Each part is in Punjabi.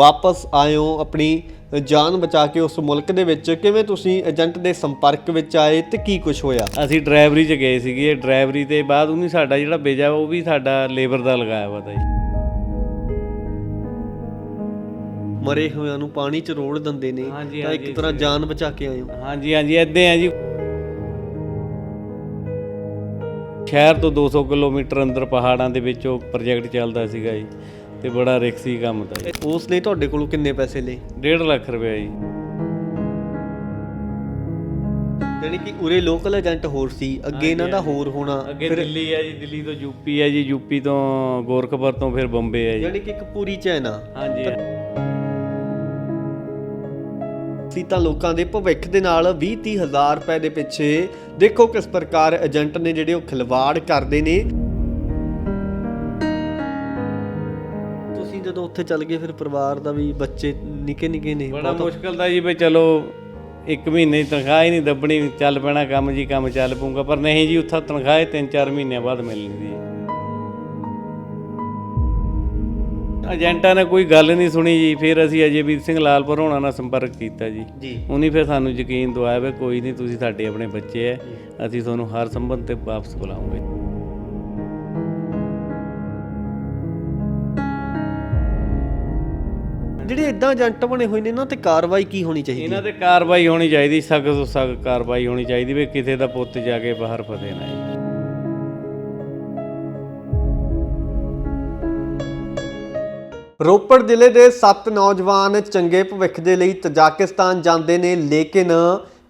ਵਾਪਸ ਹੋ ਆਪਣੀ ਜਾਨ ਬਚਾ ਕੇ ਉਸ ਮੁਲਕ ਦੇ ਵਿੱਚ। ਕਿਵੇਂ ਤੁਸੀਂ ਏਜੰਟ ਦੇ ਸੰਪਰਕ ਵਿੱਚ ਆਏ ਤੇ ਕੀ ਕੁਝ ਹੋਇਆ? ਅਸੀਂ ਡਰਾਈਵਰੀ 'ਚ ਗਏ ਸੀਗੇ। ਡਰਾਈਵਰੀ ਤੇ ਬਾਅਦ ਉਹਨੇ ਸਾਡਾ ਜਿਹੜਾ ਵੀਜ਼ਾ ਉਹ ਵੀ ਸਾਡਾ ਲੇਬਰ ਦਾ ਲਗਾਇਆ ਵਾ ਤਾ ਜੀ। ਮਰੇ ਹੋਇਆਂ ਨੂੰ ਪਾਣੀ 'ਚ ਰੋੜ ਦਿੰਦੇ ਨੇ ਹਾਂਜੀ, ਤਾਂ ਇੱਕ ਹਾਂਜੀ, ਤਰ੍ਹਾਂ ਜਾਨ ਬਚਾ ਕੇ ਹੋ ਹਾਂਜੀ ਹਾਂਜੀ ਏਦਾਂ ਆ ਜੀ। ਸ਼ਹਿਰ ਤੋਂ 200 ਕਿਲੋਮੀਟਰ ਅੰਦਰ ਪਹਾੜਾਂ ਦੇ ਵਿੱਚ ਉਹ ਪ੍ਰੋਜੈਕਟ ਚੱਲਦਾ ਸੀਗਾ ਜੀ। ਤੇ ਬੜਾ ਰਿਕਸੀ ਕੰਮ ਤਾਂ ਜੀ ਉਸ ਨੇ ਤੁਹਾਡੇ ਕੋਲੋਂ ਕਿੰਨੇ ਪੈਸੇ ਲਏ? 1.5 ਲੱਖ ਰੁਪਏ ਜੀ। ਯਾਨੀ ਕਿ ਉਰੇ ਲੋਕਲ ਏਜੰਟ ਹੋਰ ਸੀ ਅੱਗੇ ਇਹਨਾਂ ਦਾ ਹੋਰ ਹੋਣਾ ਅੱਗੇ ਦਿੱਲੀ ਹੈ ਜੀ ਦਿੱਲੀ ਤੋਂ ਯੂਪੀ ਹੈ ਜੀ ਯੂਪੀ ਤੋਂ ਗੋਰਖਪੁਰ ਤੋਂ ਫਿਰ ਬੰਬੇ ਹੈ ਜੀ। ਯਾਨੀ ਕਿ ਇੱਕ ਪੂਰੀ ਚੈਨ ਆ। ਹਾਂਜੀ ਸੀ ਤਾਂ ਲੋਕਾਂ ਦੇ ਭਵਿੱਖ ਦੇ ਨਾਲ 20 30 ਹਜ਼ਾਰ ਰੁਪਏ ਦੇ ਪਿੱਛੇ ਦੇਖੋ ਕਿਸ ਪ੍ਰਕਾਰ ਏਜੰਟ ਨੇ ਜਿਹੜੇ ਉਹ ਖਿਲਵਾੜ ਕਰਦੇ ਨੇ। ਜਦੋਂ ਉੱਥੇ ਚੱਲ ਗਏ ਫਿਰ ਪਰਿਵਾਰ ਦਾ ਵੀ ਬੱਚੇ ਨਿੱਕੇ ਨਿੱਕੇ ਨੇ ਬੜਾ ਮੁਸ਼ਕਲ ਦਾ ਜੀ ਵੀ ਚਲੋ ਇੱਕ ਮਹੀਨੇ ਦੀ ਤਨਖਾਹ ਹੀ ਨਹੀਂ ਦੱਬਣੀ ਚੱਲ ਪੈਣਾ ਕੰਮ ਜੀ ਕੰਮ ਚੱਲ ਪਊਗਾ ਪਰ ਨਹੀਂ ਜੀ ਉੱਥਾ ਤਨਖਾਹ ਹੀ 3-4 ਮਹੀਨਿਆਂ ਬਾਅਦ ਮਿਲਣੀ ਦੀ ਏਜੰਟਾਂ ਨੇ ਕੋਈ ਗੱਲ ਨਹੀਂ ਸੁਣੀ ਜੀ ਫਿਰ ਅਸੀਂ ਅਜੇਵੀਰ ਸਿੰਘ ਲਾਲਪੁਰ ਹੋਣਾ ਨਾਲ ਸੰਪਰਕ ਕੀਤਾ ਜੀ। ਜੀ। ਉਹਨੇ ਫਿਰ ਸਾਨੂੰ ਯਕੀਨ ਦਵਾਇਆ ਵੀ ਕੋਈ ਨਹੀਂ ਤੁਸੀਂ ਸਾਡੇ ਆਪਣੇ ਬੱਚੇ ਐ ਅਸੀਂ ਤੁਹਾਨੂੰ ਹਰ ਸੰਬੰਧ ਤੇ ਵਾਪਸ ਬੁਲਾਉਂਗੇ ਜਿਹੜੇ ਇਦਾਂ ਏਜੰਟ ਬਣੇ ਹੋਏ ਨੇ ਇਹਨਾਂ ਤੇ ਕਾਰਵਾਈ ਕੀ ਹੋਣੀ ਚਾਹੀਦੀ? ਇਹਨਾਂ ਤੇ ਕਾਰਵਾਈ ਹੋਣੀ ਚਾਹੀਦੀ ਸਖਤ ਤੋਂ ਸਖਤ ਕਾਰਵਾਈ ਹੋਣੀ ਚਾਹੀਦੀ ਵੀ ਕਿਸੇ ਦਾ ਪੁੱਤ ਜਾ ਕੇ ਬਾਹਰ ਫਸੇ ਨਾ ਜੀ ਰੋਪੜ ਜ਼ਿਲ੍ਹੇ ਦੇ 7 ਨੌਜਵਾਨ ਚੰਗੇ ਭਵਿੱਖ ਦੇ ਲਈ ਤਜਾਕਿਸਤਾਨ ਜਾਂਦੇ ਨੇ ਲੇਕਿਨ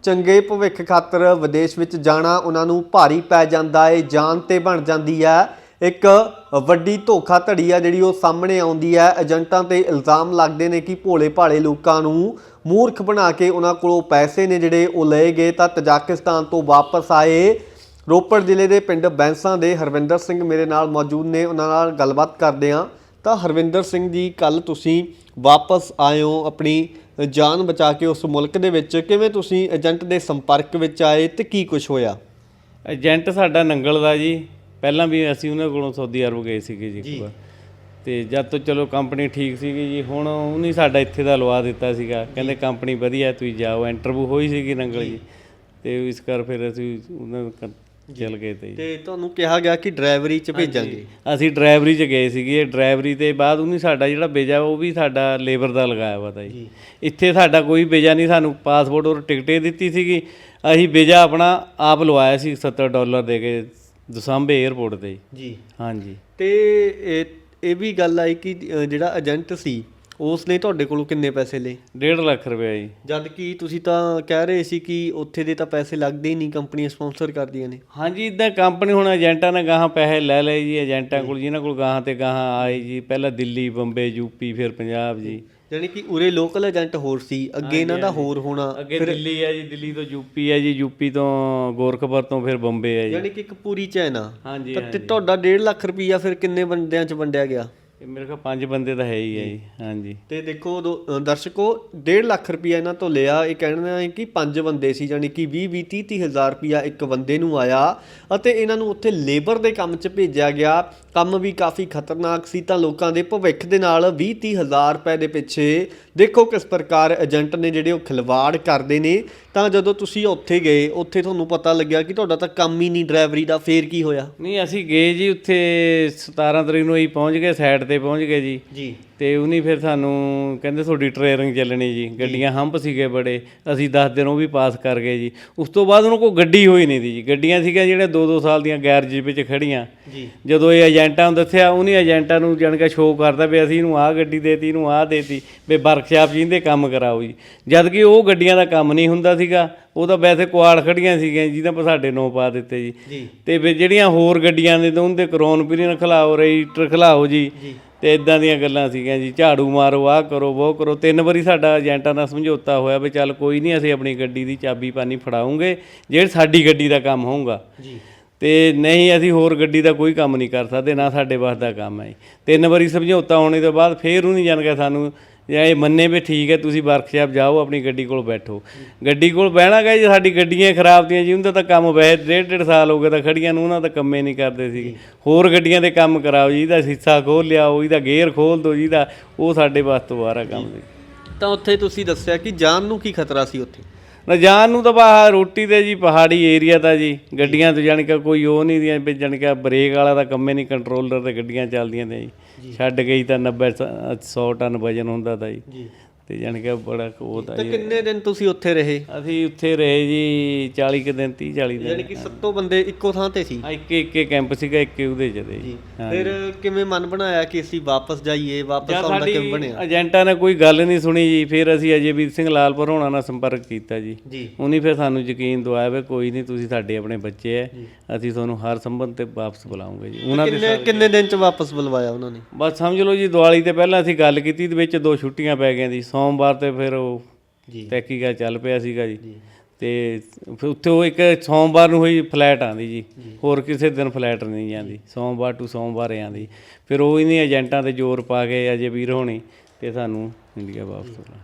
ਚੰਗੇ ਭਵਿੱਖ ਖਾਤਰ ਵਿਦੇਸ਼ ਵਿੱਚ ਜਾਣਾ ਉਹਨਾਂ ਨੂੰ ਭਾਰੀ ਪੈ ਜਾਂਦਾ ਹੈ ਜਾਨ ਤੇ ਬਣ ਜਾਂਦੀ ਹੈ। ਇੱਕ ਵੱਡੀ ਧੋਖਾਧੜੀ ਆ ਜਿਹੜੀ ਉਹ ਸਾਹਮਣੇ ਆਉਂਦੀ ਹੈ। ਏਜੰਟਾਂ ਤੇ ਇਲਜ਼ਾਮ ਲੱਗਦੇ ਨੇ ਕਿ ਭੋਲੇ ਭਾਲੇ ਲੋਕਾਂ ਨੂੰ ਮੂਰਖ ਬਣਾ ਕੇ ਉਹਨਾਂ ਕੋਲੋਂ ਪੈਸੇ ਨੇ ਜਿਹੜੇ ਉਹ ਲਏ ਗਏ ਤਾਂ ਤਜਾਕਿਸਤਾਨ ਤੋਂ ਵਾਪਸ ਆਏ। ਰੋਪੜ ਜ਼ਿਲ੍ਹੇ ਦੇ ਪਿੰਡ ਬੈਂਸਾਂ ਦੇ ਹਰਵਿੰਦਰ ਸਿੰਘ ਮੇਰੇ ਨਾਲ ਮੌਜੂਦ ਨੇ। ਉਹਨਾਂ ਨਾਲ ਗੱਲਬਾਤ ਕਰਦੇ ਹਾਂ। ਤਾਂ ਹਰਵਿੰਦਰ ਸਿੰਘ ਜੀ ਕੱਲ ਤੁਸੀਂ ਵਾਪਸ ਆਏ ਹੋ। ਆਪਣੀ ਜਾਨ ਬਚਾ ਕੇ ਉਸ ਮੁਲਕ ਦੇ ਵਿੱਚ ਕਿਵੇਂ ਤੁਸੀਂ ਏਜੰਟ ਦੇ ਸੰਪਰਕ ਵਿੱਚ ਆਏ ਤੇ ਕੀ ਕੁਝ ਹੋਇਆ? ਏਜੰਟ ਸਾਡਾ ਨੰਗਲ ਦਾ ਜੀ। ਪਹਿਲਾਂ ਵੀ ਅਸੀਂ ਉਹਨਾਂ ਕੋਲੋਂ ਸਾਊਦੀ ਅਰਬ ਗਏ ਸੀਗੇ ਜੀ ਇੱਕ ਵਾਰ। ਤੇ ਜਦ ਤੋਂ ਚਲੋ ਕੰਪਨੀ ਠੀਕ ਸੀਗੀ ਜੀ ਹੁਣ ਉਹਨੇ ਸਾਡਾ ਇੱਥੇ ਦਾ ਲਵਾ ਦਿੱਤਾ ਸੀਗਾ। ਕਹਿੰਦੇ ਕੰਪਨੀ ਵਧੀਆ ਤੁਸੀਂ ਜਾਓ। ਇੰਟਰਵਿਊ ਹੋਈ ਸੀਗੀ ਨੰਗਲ ਜੀ। ਤੇ ਇਸ ਕਰ ਫਿਰ ਅਸੀਂ ਉਹਨਾਂ ਚੱਲ ਗਏ ਤੇ ਤੇ ਤੁਹਾਨੂੰ ਕਿਹਾ ਗਿਆ ਕਿ ਡਰਾਈਵਰੀ 'ਚ ਭੇਜਾਂਗੇ। ਅਸੀਂ ਡਰਾਈਵਰੀ 'ਚ ਗਏ ਸੀਗੇ। ਡਰਾਈਵਰੀ ਤੇ ਬਾਅਦ ਉਹਨੇ ਸਾਡਾ ਜਿਹੜਾ ਵੀਜ਼ਾ ਉਹ ਵੀ ਸਾਡਾ ਲੇਬਰ ਦਾ ਲਗਾਇਆ ਵਾ ਤਾ ਜੀ। ਇੱਥੇ ਸਾਡਾ ਕੋਈ ਵੀਜ਼ਾ ਨਹੀਂ ਸਾਨੂੰ ਪਾਸਪੋਰਟ ਔਰ ਟਿਕਟ ਦਿੱਤੀ ਸੀਗੀ। ਅਸੀਂ ਵੀਜ਼ਾ ਆਪਣਾ ਆਪ ਲਵਾਇਆ ਸੀ 70 ਡਾਲਰ ਦੇ ਕੇ ਦਸਾਂਬੇ 에ਅਰਪੋਰਟ ਤੇ। ਜੀ। ਹਾਂਜੀ। ਤੇ ਇਹ ਇਹ ਵੀ ਗੱਲ ਆਈ ਕਿ ਅ, ਜਿਹੜਾ ਏਜੰਟ ਸੀ ਉਸ ਨੇ ਤੁਹਾਡੇ ਕੋਲੋਂ ਕਿੰਨੇ ਪੈਸੇ ਲਏ? 1.5 ਲੱਖ ਰੁਪਏ ਜੀ। ਜਦ ਕਿ ਤੁਸੀਂ ਤਾਂ ਕਹਿ ਰਹੇ ਸੀ ਕਿ ਉੱਥੇ ਦੇ ਤਾਂ ਪੈਸੇ ਲੱਗਦੇ ਹੀ ਨਹੀਂ ਕੰਪਨੀਆਂ ਸਪਾਂਸਰ ਕਰਦੀਆਂ ਨੇ। ਹਾਂਜੀ ਇਦਾਂ ਕੰਪਨੀ ਹੁਣ ਏਜੰਟਾਂ ਨੇ ਗਾਹਾਂ ਪੈਸੇ ਲੈ ਲਏ ਜੀ ਏਜੰਟਾਂ ਕੋਲ ਜਿਨ੍ਹਾਂ ਕੋਲ ਗਾਹਾਂ ਤੇ ਗਾਹਾਂ ਆਏ ਜੀ। ਪਹਿਲਾਂ ਦਿੱਲੀ ਬੰਬੇ ਯੂਪੀ ਫਿਰ ਪੰਜਾਬ ਜੀ। ਯਾਨੀ ਕਿ ਉਰੇ ਲੋਕਲ ਏਜੰਟ ਹੋਰ ਸੀ ਅੱਗੇ ਇਹਨਾਂ ਦਾ ਹੋਰ ਹੋਣਾ ਅੱਗੇ ਦਿੱਲੀ ਹੈ ਜੀ ਦਿੱਲੀ ਤੋਂ ਯੂਪੀ ਹੈ ਜੀ ਯੂਪੀ ਤੋਂ ਗੋਰਖਪੁਰ ਤੋਂ ਫਿਰ ਬੰਬੇ ਹੈ ਜੀ। ਯਾਨੀ ਕਿ ਇੱਕ ਪੂਰੀ ਚੈਨ ਆ। ਹਾਂਜੀ ਤਾਂ ਤੇ ਤੁਹਾਡਾ 1.5 ਲੱਖ ਰੁਪਈਆ ਫਿਰ ਕਿੰਨੇ ਬੰਦਿਆਂ 'ਚ ਵੰਡਿਆ ਗਿਆ? ਇਹ ਮੇਰੇ ਕੋਲ ਪੰਜ ਬੰਦੇ ਤਾਂ ਹੈ ਹੀ ਹੈ ਜੀ ਹਾਂਜੀ। ਤੇ ਦੇਖੋ ਦੋ- ਅ, ਦਰਸ਼ਕੋ 1.5 ਲੱਖ ਰੁਪਈਆ ਇਹਨਾਂ ਤੋਂ ਲਿਆ। ਇਹ ਕਹਿਣਾ ਹੈ ਕਿ ਪੰਜ ਬੰਦੇ ਸੀ ਯਾਨੀ ਕਿ 20 20 30 30 ਹਜ਼ਾਰ ਰੁਪਈਆ ਇੱਕ ਬੰਦੇ ਨੂੰ ਆਇਆ ਅਤੇ ਇਹਨਾਂ ਨੂੰ ਉੱਥੇ ਲੇਬਰ ਦੇ ਕੰਮ 'ਚ ਭੇਜਿਆ ਗਿਆ। ਕੰਮ ਵੀ ਕਾਫੀ ਖਤਰਨਾਕ ਸੀ ਤਾਂ ਲੋਕਾਂ ਦੇ ਭਵਿੱਖ ਦੇ ਨਾਲ 20 30 ਹਜ਼ਾਰ ਰੁਪਏ ਦੇ ਪਿੱਛੇ ਦੇਖੋ ਕਿਸ ਪ੍ਰਕਾਰ ਏਜੰਟ ਨੇ ਜਿਹੜੇ ਉਹ ਖਿਲਵਾੜ ਕਰਦੇ ਨੇ। ਤਾਂ ਜਦੋਂ ਤੁਸੀਂ ਉੱਥੇ ਗਏ ਉੱਥੇ ਤੁਹਾਨੂੰ ਪਤਾ ਲੱਗਿਆ ਕਿ ਤੁਹਾਡਾ ਤਾਂ ਕੰਮ ਹੀ ਨਹੀਂ ਡਰਾਈਵਰੀ ਦਾ ਫੇਰ ਕੀ ਹੋਇਆ? ਨਹੀਂ ਅਸੀਂ ਗਏ ਜੀ ਉੱਥੇ 17 ਤਰੀਕ ਨੂੰ ਅਸੀਂ ਪਹੁੰਚ ਗਏ ਸਾਈਡ ਤੇ ਪਹੁੰਚ ਗਏ ਜੀ। ਜੀ। ਤੇ ਉਹਨੇ ਫਿਰ ਸਾਨੂੰ ਕਹਿੰਦੇ ਤੁਹਾਡੀ ਟ੍ਰੇਨਿੰਗ ਚੱਲਣੀ ਜੀ ਗੱਡੀਆਂ ਹੰਪ ਸੀਗੇ ਬੜੇ ਅਸੀਂ 10 ਦਿਨ ਉਹ ਵੀ ਪਾਸ ਕਰ ਗਏ ਜੀ। ਉਸ ਤੋਂ ਬਾਅਦ ਉਹਨਾਂ ਕੋਲ ਗੱਡੀ ਹੋਈ ਨਹੀਂ ਦੀ ਜੀ। ਗੱਡੀਆਂ ਸੀਗੀਆਂ ਜਿਹੜੇ 2-2 ਸਾਲ ਦੀਆਂ ਗੈਰਜ ਵਿੱਚ ਖੜੀਆਂ ਜੀ। ਜਦੋਂ ਇਹ ਏਜੰਟਾਂ ਨੂੰ ਦੱਸਿਆ ਉਹਨੇ ਏਜੰਟਾਂ ਨੂੰ ਜਾਣ ਕੇ ਸ਼ੋਅ ਕਰਦਾ ਵੀ ਅਸੀਂ ਇਹਨੂੰ ਆਹ ਗੱਡੀ ਦੇਤੀ ਇਹਨੂੰ ਆਹ ਦੇਤੀ ਵੀ ਵਰਕਸ਼ਾਪ ਜੀ ਇਹਦੇ ਕੰਮ ਕਰਾਓ ਜੀ। ਜਦ ਕਿ ਉਹ ਗੱਡੀਆਂ ਦਾ ਕੰਮ ਨਹੀਂ ਹੁੰਦਾ ਸੀਗਾ ਉਹ ਤਾਂ ਵੈਸੇ ਕੁਆੜ ਖੜੀਆਂ ਸੀਗੀਆਂ ਜਿਹਨਾਂ ਪਰ ਸਾਡੇ ਨੋ ਪਾ ਦਿੱਤੇ ਜੀ। ਜੀ। ਤੇ ਫਿਰ ਜਿਹੜੀਆਂ ਹੋਰ ਗੱਡੀਆਂ ਨੇ ਤਾਂ ਉਹਦੇ ਕਰੋਨ ਪੀਰੀਅਨ ਖਲਾਓ ਰਜਿਸਟਰ ਖਲਾਓ ਜੀ। ਤੇ ਇਦਾਂ ਦੀਆਂ ਗੱਲਾਂ ਸੀਗੀਆਂ ਜੀ ਝਾੜੂ ਮਾਰੋ ਆਹ ਕਰੋ ਉਹ ਕਰੋ। ਤਿੰਨ ਵਾਰੀ ਸਾਡਾ ਏਜੰਟਾਂ ਨਾਲ ਸਮਝੌਤਾ ਹੋਇਆ ਵੀ ਚੱਲ ਕੋਈ ਨਹੀਂ ਅਸੀਂ ਆਪਣੀ ਗੱਡੀ ਦੀ ਚਾਬੀ ਪਾਣੀ ਫੜਾਉਂਗੇ ਜਿਹੜੀ ਸਾਡੀ ਗੱਡੀ ਦਾ ਕੰਮ ਹੋਊਗਾ। ਜੀ। ਤੇ ਨਹੀਂ ਅਸੀਂ ਹੋਰ ਗੱਡੀ ਦਾ ਕੋਈ ਕੰਮ ਨਹੀਂ ਕਰ ਸਕਦੇ ਨਾ ਸਾਡੇ ਵਾਸ ਦਾ ਕੰਮ ਹੈ ਤਿੰਨ ਵਾਰੀ ਸਮਝੌਤਾ ਹੋਣੇ ਤੋਂ ਬਾਅਦ ਫੇਰ ਉਹ ਨਹੀਂ ਜਾਣ ਕੇ ਸਾਨੂੰ ਜਾਂ ਇਹ ਮੰਨੇ ਵੀ ਠੀਕ ਹੈ ਤੁਸੀਂ ਵਰਕਸ਼ਾਪ ਜਾਓ ਆਪਣੀ ਗੱਡੀ ਕੋਲ ਬੈਠੋ। ਗੱਡੀ ਕੋਲ ਬਹਿਣਾ ਗਾ ਜੀ ਸਾਡੀ ਗੱਡੀਆਂ ਖਰਾਬ ਦੀਆਂ ਜੀ ਉਹਦਾ ਤਾਂ ਕੰਮ ਵੈਸੇ ਡੇਢ ਡੇਢ ਸਾਲ ਹੋ ਗਏ ਤਾਂ ਖੜੀਆਂ ਨੂੰ ਉਹਨਾਂ ਦਾ ਕੰਮੇ ਨਹੀਂ ਕਰਦੇ ਸੀ। ਹੋਰ ਗੱਡੀਆਂ ਦੇ ਕੰਮ ਕਰਾਓ ਜੀ ਇਹਦਾ ਸੀਸਾ ਖੋਲ ਲਿਆਓ ਇਹਦਾ ਗੇਅਰ ਖੋਲ ਦਿਓ ਜੀ ਇਹਦਾ ਉਹ ਸਾਡੇ ਵਾਸਤੇ ਬਾਹਰ ਕੰਮ ਸੀ ਤਾਂ ਉੱਥੇ ਤੁਸੀਂ ਦੱਸਿਆ ਕਿ ਜਾਨ ਨੂੰ ਕੀ ਖਤਰਾ ਸੀ ਉੱਥੇ? ਨਾ ਜਾਣ ਨੂੰ ਤਾਂ ਬਾਹਰ ਰੋਟੀ ਤੇ ਜੀ ਪਹਾੜੀ ਏਰੀਆ ਤਾਂ ਜੀ ਗੱਡੀਆਂ ਤੋਂ ਜਾਣ ਕੇ ਕੋਈ ਉਹ ਨਹੀਂ ਦੀਆਂ ਵੀ ਜਾਣ ਕੇ ਬ੍ਰੇਕ ਵਾਲਾ ਤਾਂ ਕੰਮੇ ਨਹੀਂ ਕੰਟਰੋਲਰ ਤੇ ਗੱਡੀਆਂ ਚੱਲਦੀਆਂ ਨੇ ਜੀ। ਛੱਡ ਗਈ ਤਾਂ 90 100 ਟਨ ਵਜਨ ਹੁੰਦਾ ਤਾਂ ਜੀ। ਤੇ ਜਾਣ ਕੇ ਬੜਾ ਕੁ ਉਹ ਤਾਂ ਤੇ ਜੀ। ਕਿੰਨੇ ਦਿਨ ਤੁਸੀਂ ਉੱਥੇ ਰਹੇ? ਅਸੀਂ ਉੱਥੇ ਰਹੇ ਜੀ 40 ਕੁ ਦਿਨ 30 40 ਦਿਨ। ਯਾਨੀ ਕਿ ਸੱਤੋਂ ਬੰਦੇ ਇੱਕੋ ਥਾਂ ਤੇ ਸੀ? ਇੱਕ ਇੱਕ ਕੈਂਪ ਸੀਗਾ ਇੱਕ ਉਹਦੇ ਚ ਜੀ। ਫਿਰ ਕਿਵੇਂ ਮਨ ਬਣਾਇਆ ਕਿ ਅਸੀਂ ਵਾਪਸ ਜਾਈਏ ਵਾਪਸ ਜਾਂ ਆਉਣ ਦਾ ਸਾਡੀ ਕਿਵੇਂ ਬਣਿਆ? ਏਜੰਟਾਂ ਨੇ ਕੋਈ ਗੱਲ ਨਹੀਂ ਸੁਣੀ ਜੀ ਫਿਰ ਅਸੀਂ ਅਜੇਵੀਰ ਸਿੰਘ ਲਾਲਪੁਰ ਹੋਣਾ ਨਾਲ ਸੰਪਰਕ ਕੀਤਾ ਜੀ। ਜੀ। ਉਹਨੇ ਫਿਰ ਸਾਨੂੰ ਯਕੀਨ ਦਵਾਇਆ ਵੀ ਕੋਈ ਨਹੀਂ ਤੁਸੀਂ ਸਾਡੇ ਆਪਣੇ ਬੱਚੇ ਐ ਅਸੀਂ ਤੁਹਾਨੂੰ ਹਰ ਸੰਬੰਧ ਤੇ ਵਾਪਸ ਬੁਲਾਉਂਗੇ ਜੀ। ਉਹਨਾਂ ਦੇ ਕਿੰਨੇ ਕਿੰਨੇ ਦਿਨ ਚ ਵਾਪਸ ਬੁਲਵਾਇਆ ਉਹਨਾਂ ਨੇ? ਬਸ ਸਮਝ ਲਓ ਜੀ ਦੀਵਾਲੀ ਤੇ ਪਹਿਲਾਂ ਅਸੀਂ ਗੱਲ ਕੀਤੀ ਤੇ ਵਿੱਚ ਦੋ ਛੁੱਟੀਆਂ ਪੈ ਗਈਆਂ ਜੀ ਸੋਮਵਾਰ ਤੇ ਫਿਰ ਉਹ ਜੀ। ਤਹਿਕੀਕਾ ਚੱਲ ਪਿਆ ਸੀਗਾ ਜੀ। ਤੇ ਫਿਰ ਉੱਥੇ ਉਹ ਇੱਕ ਸੋਮਵਾਰ ਨੂੰ ਹੋਈ ਫਲੈਟ ਆਂਦੀ ਜੀ। ਹੋਰ ਕਿਸੇ ਦਿਨ ਫਲੈਟ ਨਹੀਂ ਜਾਂਦੀ ਸੋਮਵਾਰ ਟੂ ਸੋਮਵਾਰ ਆਂਦੀ ਫਿਰ ਉਹ ਇਹਨੇ ਏਜੰਟਾਂ ਤੇ ਜ਼ੋਰ ਪਾ ਕੇ ਅਜੇ ਵੀਰ ਹੋਣੀ ਤੇ ਸਾਨੂੰ ਇੰਡੀਆ ਵਾਪਸ ਬੁਲਾ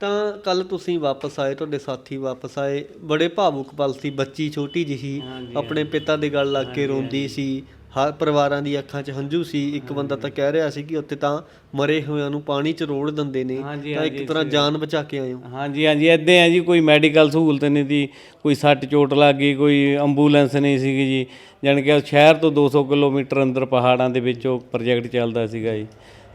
ਤਾਂ ਕੱਲ ਤੁਸੀਂ ਵਾਪਸ ਆਏ ਤੁਹਾਡੇ ਸਾਥੀ ਵਾਪਸ ਆਏ। ਬੜੇ ਭਾਵੁਕ ਪਲ ਸੀ ਬੱਚੀ ਛੋਟੀ ਜਿਹੀ ਆਪਣੇ ਪਿਤਾ ਦੇ ਗਲ ਲੱਗ ਕੇ ਰੋਂਦੀ ਸੀ। ਹਰ ਪਰਿਵਾਰਾਂ ਦੀ ਅੱਖਾਂ 'ਚ ਹੰਝੂ ਸੀ। ਇੱਕ ਬੰਦਾ ਤਾਂ ਕਹਿ ਰਿਹਾ ਸੀ ਕਿ ਉੱਥੇ ਤਾਂ ਮਰੇ ਹੋਇਆਂ ਨੂੰ ਪਾਣੀ 'ਚ ਰੋੜ ਦਿੰਦੇ ਨੇ। ਹਾਂਜੀ, ਤਾਂ ਇੱਕ ਤਰ੍ਹਾਂ ਜਾਨ ਬਚਾ ਕੇ ਆਏ ਹੋ। ਹਾਂਜੀ ਹਾਂਜੀ ਏਦਾਂ ਹੈ ਜੀ ਕੋਈ ਮੈਡੀਕਲ ਸਹੂਲਤ ਨਹੀਂ ਦੀ ਕੋਈ ਸੱਟ ਚੋਟ ਲੱਗ ਗਈ ਕੋਈ ਐਂਬੂਲੈਂਸ ਨਹੀਂ ਸੀਗੀ ਜੀ। ਜਾਣੀ ਕਿ ਸ਼ਹਿਰ ਤੋਂ 200 ਕਿਲੋਮੀਟਰ ਅੰਦਰ ਪਹਾੜਾਂ ਦੇ ਵਿੱਚ ਉਹ ਪ੍ਰੋਜੈਕਟ ਚੱਲਦਾ ਸੀਗਾ ਜੀ।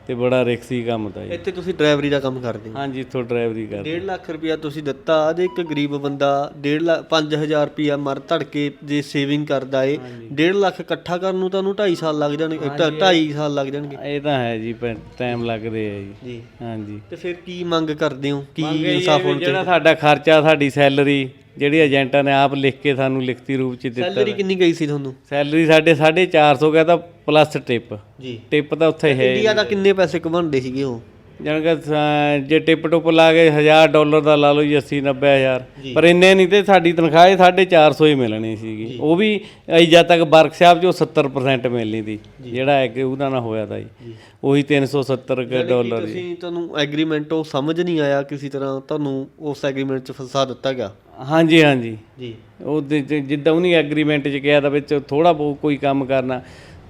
ਤੇ ਬੜਾ ਰਿਕਸੀ ਕੰਮ ਤਾਂ ਜੀ। ਇੱਥੇ ਤੁਸੀਂ ਡਰਾਈਵਰੀ ਦਾ ਕੰਮ ਕਰਦੇ ਹੋ? ਹਾਂਜੀ ਇੱਥੋਂ ਡਰਾਈਵਰੀ ਕਰ 1.5 ਲੱਖ ਰੁਪਇਆ ਤੁਸੀਂ ਦਿੱਤਾ ਤੇ ਇੱਕ ਗਰੀਬ ਬੰਦਾ 1.5 ਲੱਖ 5000 ਰੁਪਇਆ ਮਰ ਧੜਕੇ ਜੇ ਸੇਵਿੰਗ ਕਰਦਾ ਏ। 1.5 ਲੱਖ ਇਕੱਠਾ ਕਰਨ ਨੂੰ ਤੁਹਾਨੂੰ 2.5 ਸਾਲ ਲੱਗ ਜਾਣਗੇ 2.5 ਸਾਲ ਲੱਗ ਜਾਣਗੇ। ਇਹ ਤਾਂ ਹੈ ਜੀ ਟਾਈਮ ਲੱਗਦੇ ਆ ਜੀ। ਜੀ। ਹਾਂਜੀ। ਤੇ ਫਿਰ ਕੀ ਮੰਗ ਕਰਦੇ ਹੋ? ਕੀ ਇਨਸਾਫ ਹੋਣ ਜਿਹੜਾ ਸਾਡਾ ਖਰਚਾ ਸਾਡੀ ਸੈਲਰੀ ਜਿਹੜੀ ਏਜੰਟਾਂ ਨੇ ਆਪ ਲਿਖ ਕੇ ਸਾਨੂੰ ਲਿਖਤੀ ਰੂਪ ਚ ਦਿੱਤਾ ਸੈਲਰੀ ਕਿੰਨੀ ਗਈ ਸੀ ਤੁਹਾਨੂੰ? ਸੈਲਰੀ ਸਾਡੇ 450 ਗਿਆ ਤਾਂ ਪਲੱਸ ਟਿਪ। ਜੀ। ਟਿਪ ਤਾਂ ਉੱਥੇ ਹੈ ਇੰਡੀਆ ਦਾ ਕਿੰਨੇ ਪੈਸੇ ਕਮਾਉਂਦੇ ਸੀਗੇ ਉਹ? ਜਾਣੀ ਕਿ ਸ- ਜੇ ਟਿਪ ਟੁਪ ਲਾ ਕੇ 1000 ਡਾਲਰ ਦਾ ਲਾ ਲਓ ਜੀ 80 90000 ਪਰ ਇੰਨੇ ਨਹੀਂ ਤੇ ਸਾਡੀ ਤਨਖਾਹ ਇਹ 450 ਹੀ ਮਿਲਣੀ ਸੀਗੀ। ਉਹ ਵੀ ਅਈ ਜਦ ਤੱਕ ਵਰਕਸ਼ਾਪ ਜੋ 70% ਮਿਲਣੀ ਦੀ ਜਿਹੜਾ ਹੈ ਕਿ ਉਹਦਾ ਨਾ ਹੋਇਆ ਤਾਂ ਜੀ। ਉਹੀ 370 ਕੁ ਡਾਲਰ ਜੀ ਤੁਸੀਂ ਤੁਹਾਨੂੰ ਐਗਰੀਮੈਂਟ ਉਹ ਸਮਝ ਨਹੀਂ ਆਇਆ ਕਿਸੇ ਤਰ੍ਹਾਂ ਤੁਹਾਨੂੰ ਉਸ ਐਗਰੀਮੈਂਟ 'ਚ ਫਸਾ ਦਿੱਤਾ ਗਿਆ? ਹਾਂਜੀ ਹਾਂਜੀ। ਜੀ। ਉਹ ਜਿੱਦਾਂ ਉਹਨੇ ਐਗਰੀਮੈਂਟ 'ਚ ਕਿਹਾ ਤਾਂ ਵਿੱਚ ਥੋੜਾ ਬਹੁਤ ਕੋਈ ਕੰਮ ਕਰਨਾ।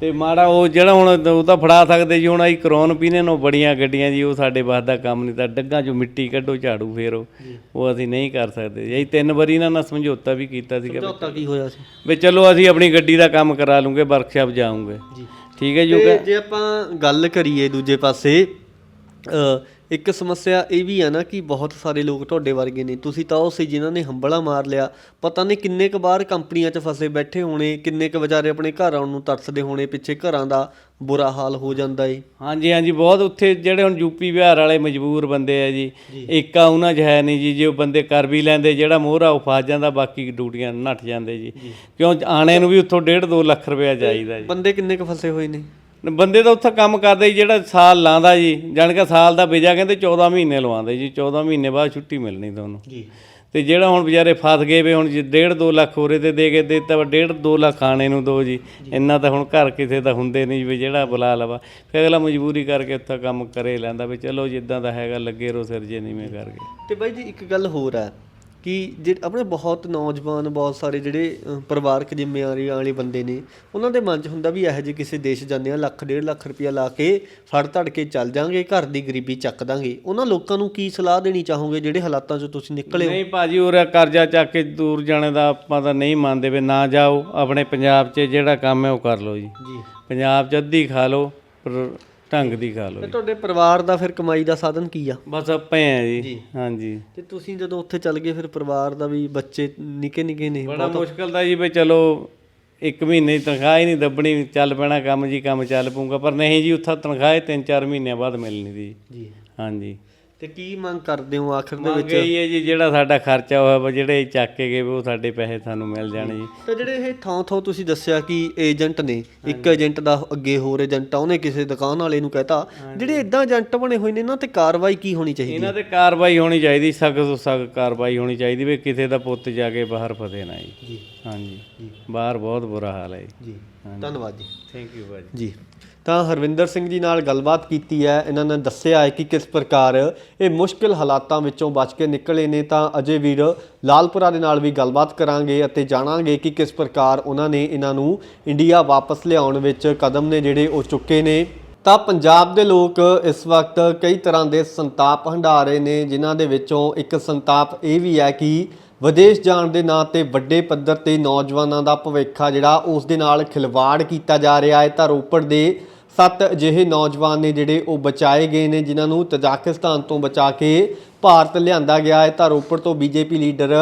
ਤੇ ਮਾੜਾ ਉਹ ਜਿਹੜਾ ਹੁਣ ਉਹ ਤਾਂ ਫੜਾ ਸਕਦੇ ਜੀ ਹੁਣ ਆਈ ਕਰੋਨ ਪੀਨੇ ਨੂੰ ਬੜੀਆਂ ਗੱਡੀਆਂ ਜੀ ਉਹ ਸਾਡੇ ਬਾਸ ਦਾ ਕੰਮ ਨਹੀਂ ਤਾਂ ਡੱਗਾ 'ਚੋਂ ਮਿੱਟੀ ਕੱਢੋ ਝਾੜੂ ਫੇਰੋ। ਉਹ ਅਸੀਂ ਨਹੀਂ ਕਰ ਸਕਦੇ। ਜੀ ਅਸੀਂ ਤਿੰਨ ਵਾਰੀ ਇਹਨਾਂ ਨਾਲ ਸਮਝੌਤਾ ਵੀ ਕੀਤਾ ਸੀਗਾ ਸਮਝੌਤਾ ਕੀ ਹੋਇਆ ਸੀ? ਵੀ ਚਲੋ ਅਸੀਂ ਆਪਣੀ ਗੱਡੀ ਦਾ ਕੰਮ ਕਰਾ ਲੂੰਗੇ ਵਰਕਸ਼ਾਪ ਜਾਊਂਗੇ। ਜੀ। ਠੀਕ ਹੈ ਜੀ ਜੇ ਆਪਾਂ ਗੱਲ ਕਰੀਏ ਦੂਜੇ ਪਾਸੇ ਅ, ਇੱਕ ਸਮੱਸਿਆ ਇਹ ਵੀ ਆ ਨਾ ਕਿ ਬਹੁਤ ਸਾਰੇ ਲੋਕ ਤੁਹਾਡੇ ਵਰਗੇ ਨੇ। ਤੁਸੀਂ ਤਾਂ ਉਹ ਸੀ ਜਿਨ੍ਹਾਂ ਨੇ ਹੰਬਲਾ ਮਾਰ ਲਿਆ। ਪਤਾ ਨਹੀਂ ਕਿੰਨੇ ਕੁ ਬਾਹਰ ਕੰਪਨੀਆਂ 'ਚ ਫਸੇ ਬੈਠੇ ਹੋਣੇ ਕਿੰਨੇ ਕੁ ਵਿਚਾਰੇ ਆਪਣੇ ਘਰ ਆਉਣ ਨੂੰ ਤਰਸਦੇ ਹੋਣੇ ਪਿੱਛੇ ਘਰਾਂ ਦਾ ਬੁਰਾ ਹਾਲ ਹੋ ਜਾਂਦਾ ਏ। ਹਾਂਜੀ ਹਾਂਜੀ ਬਹੁਤ ਉੱਥੇ ਜਿਹੜੇ ਹੁਣ ਯੂਪੀ ਬਿਹਾਰ ਵਾਲੇ ਮਜਬੂਰ ਬੰਦੇ ਆ ਜੀ। ਏਕਾ ਉਹਨਾਂ 'ਚ ਹੈ ਨਹੀਂ ਜੀ ਜੇ ਉਹ ਬੰਦੇ ਕਰ ਵੀ ਲੈਂਦੇ ਜਿਹੜਾ ਮੋਹਰਾ ਉਹ ਫਸ ਜਾਂਦਾ ਬਾਕੀ ਡਿਊਟੀਆਂ ਨੱਠ ਜਾਂਦੇ ਜੀ। ਕਿਉਂ ਆਣੇ ਨੂੰ ਵੀ ਉੱਥੋਂ 1.5 2 ਲੱਖ ਰੁਪਇਆ ਚਾਹੀਦਾ ਜੀ। ਬੰਦੇ ਕਿੰਨੇ ਕੁ ਫਸੇ ਹੋਏ ਨੇ? ਬੰਦੇ ਤਾਂ ਉੱਥੇ ਕੰਮ ਕਰਦੇ ਜੀ ਜਿਹੜਾ ਸਾਲ ਲਾਂਦਾ ਜੀ ਜਾਣ ਕੇ ਸਾਲ ਦਾ ਵੀਜ਼ਾ ਕਹਿੰਦੇ 14 ਮਹੀਨੇ ਲਵਾਉਂਦੇ ਜੀ 14 ਮਹੀਨੇ ਬਾਅਦ ਛੁੱਟੀ ਮਿਲਣੀ ਤੁਹਾਨੂੰ। ਜੀ। ਤੇ ਜਿਹੜਾ ਹੁਣ ਵਿਚਾਰੇ ਫਸ ਗਏ ਵੇ ਹੁਣ ਜੇ 1.5 2 ਲੱਖ ਹੋਰੇ ਤੇ ਦੇ ਕੇ ਦਿੱਤਾ 1.5 2 ਲੱਖ ਆਣੇ ਨੂੰ ਦੋ ਜੀ। ਇੰਨਾ ਤਾਂ ਹੁਣ ਘਰ ਕਿਸੇ ਦਾ ਹੁੰਦੇ ਨਹੀਂ ਵੀ ਜਿਹੜਾ ਬੁਲਾ ਲਵਾ। ਫਿਰ ਅਗਲਾ ਮਜਬੂਰੀ ਕਰਕੇ ਉੱਥੇ ਕੰਮ ਕਰੇ ਲੈਂਦਾ ਵੀ ਚਲੋ ਜਿੱਦਾਂ ਦਾ ਹੈਗਾ ਲੱਗੇ ਰੋ ਸਿਰ ਜੇ ਨੀਵੇਂ ਕਰਕੇ। ਤੇ ਬਾਈ ਜੀ ਇੱਕ ਗੱਲ ਹੋਰ ਹੈ ਕਿ ਜੇ ਆਪਣੇ ਬਹੁਤ ਨੌਜਵਾਨ ਬਹੁਤ ਸਾਰੇ ਜਿਹੜੇ ਪਰਿਵਾਰਕ ਜ਼ਿੰਮੇਵਾਰੀ ਵਾਲੇ ਬੰਦੇ ਨੇ ਉਹਨਾਂ ਦੇ ਮਨ 'ਚ ਹੁੰਦਾ ਵੀ ਇਹੋ ਜਿਹੇ ਕਿਸੇ ਦੇਸ਼ ਜਾਂਦੇ ਆ ਲੱਖ ਡੇਢ ਲੱਖ ਰੁਪਇਆ ਲਾ ਕੇ ਫੜ ਧੜ ਕੇ ਚੱਲ ਜਾਾਂਗੇ ਘਰ ਦੀ ਗਰੀਬੀ ਚੱਕ ਦਾਂਗੇ। ਉਹਨਾਂ ਲੋਕਾਂ ਨੂੰ ਕੀ ਸਲਾਹ ਦੇਣੀ ਚਾਹੋਗੇ ਜਿਹੜੇ ਹਾਲਾਤਾਂ 'ਚੋਂ ਤੁਸੀਂ ਨਿਕਲੇ ਹੋ? ਨਹੀਂ ਭਾਜੀ ਉਹ ਕਰਜ਼ਾ ਚੱਕ ਕੇ ਦੂਰ ਜਾਣੇ ਦਾ ਆਪਾਂ ਤਾਂ ਨਹੀਂ ਮੰਨਦੇ ਵੀ ਨਾ ਜਾਓ। ਆਪਣੇ ਪੰਜਾਬ 'ਚ ਜਿਹੜਾ ਕੰਮ ਹੈ ਉਹ ਕਰ ਲਓ ਜੀ। ਜੀ। ਪੰਜਾਬ 'ਚ ਅੱਧੀ ਖਾ ਲਓ ਪਰ ਢੰਗ ਦੀ ਲਓ ਤੇ। ਤੁਹਾਡੇ ਪਰਿਵਾਰ ਦਾ ਫਿਰ ਕਮਾਈ ਦਾ ਸਾਧਨ ਕੀ ਆ? ਬਸ ਆਪਾਂ ਹੀ ਆ ਜੀ। ਹਾਂਜੀ। ਤੇ ਤੁਸੀਂ ਜਦੋਂ ਉੱਥੇ ਚੱਲ ਗਏ ਫਿਰ ਪਰਿਵਾਰ ਦਾ ਵੀ ਬੱਚੇ ਨਿੱਕੇ ਨਿੱਕੇ ਨੇ ਬੜਾ ਮੁਸ਼ਕਲ ਦਾ ਜੀ ਵੀ ਚਲੋ ਇੱਕ ਮਹੀਨੇ ਦੀ ਤਨਖਾਹ ਹੀ ਨਹੀਂ ਦੱਬਣੀ ਚੱਲ ਪੈਣਾ ਕੰਮ ਜੀ ਕੰਮ ਚੱਲ ਪੂਗਾ ਪਰ ਨਹੀਂ ਜੀ ਉੱਥਾ ਤਨਖਾਹ 3-4 ਮਹੀਨਿਆਂ ਬਾਅਦ ਮਿਲਣੀ ਦੀ ਜੀ। ਹਾਂਜੀ। ਤੇ ਕੀ ਮੰਗ ਕਰਦੇ ਹੋ ਆਖਰ ਦੇ ਮੰਗ ਇਹ ਹੈ ਜੀ ਜਿਹੜਾ ਸਾਡਾ ਖਰਚਾ ਹੋਇਆ ਵਾ ਜਿਹੜੇ ਚੱਕ ਕੇ ਗਏ ਵੇ ਉਹ ਸਾਡੇ ਪੈਸੇ ਸਾਨੂੰ ਮਿਲ ਜਾਣ ਜੀ। ਤੇ ਜਿਹੜੇ ਇਹ ਥਾਂ ਥਾਂ ਤੁਸੀਂ ਦੱਸਿਆ ਕਿ ਏਜੰਟ ਨੇ ਇੱਕ ਏਜੰਟ ਦਾ ਅੱਗੇ ਹੋਰ ਏਜੰਟ ਆ ਉਹਨੇ ਕਿਸੇ ਦੁਕਾਨ ਵਾਲੇ ਨੂੰ ਕਹਿਤਾ ਜਿਹੜੇ ਇਦਾਂ ਏਜੰਟ ਬਣੇ ਹੋਏ ਨੇ ਇਹਨਾਂ ਤੇ ਕਾਰਵਾਈ ਕੀ ਹੋਣੀ ਚਾਹੀਦੀ ਇਹਨਾਂ ਤੇ ਕਾਰਵਾਈ ਹੋਣੀ ਚਾਹੀਦੀ ਸਖਤ ਤੋਂ ਸਖਤ ਕਾਰਵਾਈ ਹੋਣੀ ਚਾਹੀਦੀ ਵੀ ਕਿਸੇ ਦਾ ਪੁੱਤ ਜਾ ਕੇ ਬਾਹਰ ਫਸੇ ਨਾ ਜੀ। ਜੀ। ਹਾਂਜੀ। ਬਾਹਰ ਬਹੁਤ ਬੁਰਾ ਹਾਲ ਹੈ ਜੀ। ਜੀ। ਧੰਨਵਾਦ ਜੀ। ਥੈਂਕ ਯੂ ਭਾਜੀ। ਜੀ। ਤਾਂ ਹਰਵਿੰਦਰ ਸਿੰਘ ਜੀ ਨਾਲ ਗੱਲਬਾਤ ਕੀਤੀ ਹੈ। ਇਹਨਾਂ ਨੇ ਦੱਸਿਆ ਹੈ ਕਿ ਕਿਸ ਪ੍ਰਕਾਰ ਇਹ ਮੁਸ਼ਕਿਲ ਹਾਲਾਤਾਂ ਵਿੱਚੋਂ ਬਚ ਕੇ ਨਿਕਲੇ ਨੇ ਤਾਂ ਅਜੇ ਵੀਰ ਲਾਲਪੁਰਾ ਦੇ ਨਾਲ ਵੀ ਗੱਲਬਾਤ ਕਰਾਂਗੇ ਅਤੇ ਜਾਣਾਂਗੇ ਕਿ ਕਿਸ ਪ੍ਰਕਾਰ ਉਹਨਾਂ ਨੇ ਇਹਨਾਂ ਨੂੰ ਇੰਡੀਆ ਵਾਪਸ ਲਿਆਉਣ ਵਿੱਚ ਕਦਮ ਨੇ ਜਿਹੜੇ ਉਹ ਚੁੱਕੇ ਨੇ। ਤਾਂ ਪੰਜਾਬ ਦੇ ਲੋਕ ਇਸ ਵਕਤ ਕਈ ਤਰ੍ਹਾਂ ਦੇ ਸੰਤਾਪ ਹੰਢਾ ਰਹੇ ਨੇ, ਜਿਨ੍ਹਾਂ ਦੇ ਵਿੱਚੋਂ ਇੱਕ ਸੰਤਾਪ ਇਹ ਵੀ ਹੈ ਕਿ ਵਿਦੇਸ਼ ਜਾਣ ਦੇ ਨਾਂ ਤੇ ਵੱਡੇ ਪੱਧਰ ਤੇ ਨੌਜਵਾਨਾਂ ਦਾ ਭਵਿੱਖ ਆ ਜਿਹੜਾ ਉਸ ਦੇ ਨਾਲ ਖਿਲਵਾੜ ਕੀਤਾ ਜਾ ਰਿਹਾ ਹੈ। ਤਾਂ ਰੋਪੜ ਦੇ ਸੱਤ ਅਜਿਹੇ ਨੌਜਵਾਨ ਨੇ ਜਿਹੜੇ ਉਹ ਬਚਾਏ ਗਏ ਨੇ ਜਿਨ੍ਹਾਂ ਨੂੰ ਤਜ਼ਾਕਿਸਤਾਨ ਤੋਂ ਬਚਾ ਕੇ ਭਾਰਤ ਲਿਆਂਦਾ ਗਿਆ ਹੈ। ਤਾਂ ਰੋਪੜ ਤੋਂ B J P leader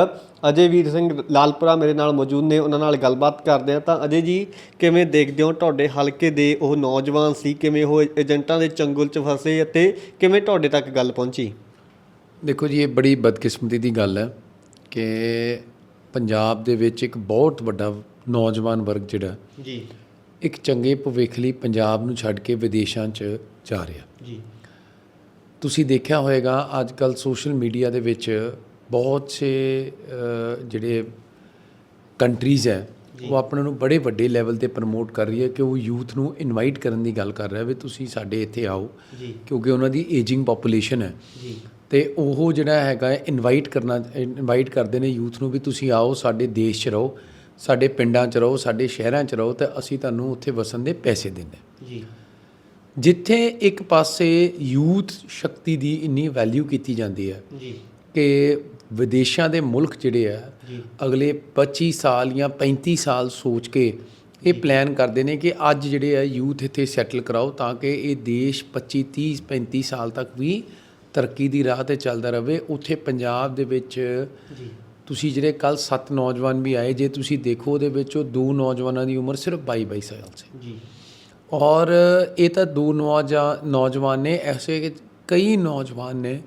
Ajay Vir Singh Lalpura ਮੇਰੇ ਨਾਲ ਮੌਜੂਦ ਨੇ। ਉਹਨਾਂ ਨਾਲ ਗੱਲਬਾਤ ਕਰਦੇ ਆ ਤਾਂ ਅਜੇ ਜੀ ਕਿਵੇਂ ਦੇਖਦੇ ਹੋ? ਤੁਹਾਡੇ ਹਲਕੇ ਦੇ ਉਹ ਨੌਜਵਾਨ ਸੀ ਕਿਵੇਂ ਉਹ ਏਜੰਟਾਂ ਦੇ ਚੰਗੁਲ 'ਚ ਫਸੇ ਅਤੇ ਕਿਵੇਂ ਤੁਹਾਡੇ ਤੱਕ ਗੱਲ ਪਹੁੰਚੀ? ਦੇਖੋ ਜੀ ਇਹ ਬੜੀ ਬਦਕਿਸਮਤੀ ਦੀ ਗੱਲ ਹੈ ਕਿ ਪੰਜਾਬ ਦੇ ਵਿੱਚ ਇੱਕ ਬਹੁਤ ਵੱਡਾ ਨੌਜਵਾਨ ਵਰਗ ਜਿਹੜਾ ਜੀ। ਇੱਕ ਚੰਗੇ ਭਵਿੱਖ ਲਈ ਪੰਜਾਬ ਨੂੰ ਛੱਡ ਕੇ ਵਿਦੇਸ਼ਾਂ 'ਚ ਜਾ ਰਿਹਾ। ਜੀ। ਤੁਸੀਂ ਦੇਖਿਆ ਹੋਵੇਗਾ ਅੱਜ ਕੱਲ ਸੋਸ਼ਲ ਮੀਡੀਆ ਦੇ ਵਿੱਚ ਬਹੁਤ ਸੇ ਜਿਹੜੇ ਕੰਟਰੀਜ਼ ਹੈ ਉਹ ਆਪਣੇ ਨੂੰ ਬੜੇ ਵੱਡੇ ਲੈਵਲ ਤੇ ਪ੍ਰਮੋਟ ਕਰ ਰਹੀ ਹੈ ਕਿ ਉਹ ਯੂਥ ਨੂੰ ਇਨਵਾਈਟ ਕਰਨ ਦੀ ਗੱਲ ਕਰ ਰਿਹਾ ਵੀ ਤੁਸੀਂ ਸਾਡੇ ਇੱਥੇ ਆਓ ਕਿਉਂਕਿ ਉਹਨਾਂ ਦੀ ਏਜਿੰਗ ਪੋਪੂਲੇਸ਼ਨ ਹੈ। ਜੀ। ਤੇ ਉਹ ਜਿਹੜਾ ਹੈਗਾ ਇਨਵਾਈਟ ਕਰਨਾ ਇਨਵਾਈਟ ਕਰਦੇ ਨੇ ਯੂਥ ਨੂੰ ਵੀ ਤੁਸੀਂ ਆਓ ਸਾਡੇ ਦੇਸ਼ 'ਚ ਰਹੋ। ਸਾਡੇ ਪਿੰਡਾਂ 'ਚ ਰਹੋ ਸਾਡੇ ਸ਼ਹਿਰਾਂ 'ਚ ਰਹੋ ਤੇ ਅਸੀਂ ਤੁਹਾਨੂੰ ਉੱਥੇ ਵਸਣ ਦੇ ਪੈਸੇ ਦਿੰਦੇ ਹਾਂ। ਜੀ। ਜਿੱਥੇ ਇੱਕ ਪਾਸੇ ਯੂਥ ਸ਼ਕਤੀ ਦੀ ਇੰਨੀ ਵੈਲਿਊ ਕੀਤੀ ਜਾਂਦੀ ਹੈ ਜੀ। ਕਿ ਵਿਦੇਸ਼ਾਂ ਦੇ ਮੁਲਕ ਜਿਹੜੇ ਆ। ਅਗਲੇ 25 ਸਾਲ ਜਾਂ 35 ਸਾਲ ਸੋਚ ਕੇ ਇਹ ਪਲਾਨ ਕਰਦੇ ਨੇ ਕਿ ਅੱਜ ਜਿਹੜੇ ਆ ਯੂਥ ਇੱਥੇ ਸੈਟਲ ਕਰਾਓ ਤਾਂ ਕਿ ਇਹ ਦੇਸ਼ 25 30 35 ਸਾਲ ਤੱਕ ਵੀ ਤਰੱਕੀ ਦੀ ਰਾਹ ਤੇ ਚੱਲਦਾ ਰਹੇ। ਉੱਥੇ ਪੰਜਾਬ ਦੇ ਵਿੱਚ ਜੀ। ਤੁਸੀਂ ਜਿਹੜੇ ਕੱਲ ਸੱਤ ਨੌਜਵਾਨ ਵੀ ਆਏ ਜੇ ਤੁਸੀਂ ਦੇਖੋ ਉਹਦੇ ਵਿੱਚ ਉਹ ਦੋ ਨੌਜਵਾਨਾਂ ਦੀ ਉਮਰ ਸਿਰਫ 22 22 ਸਾਲ ਸੀ। ਜੀ। ਔਰ ਇਹ ਤਾਂ ਦੋ ਨੌਜਾ ਨੌਜਵਾਨ ਨੇ ਐਸੇ ਕਿ ਕਈ ਨੌਜਵਾਨ ਨੇ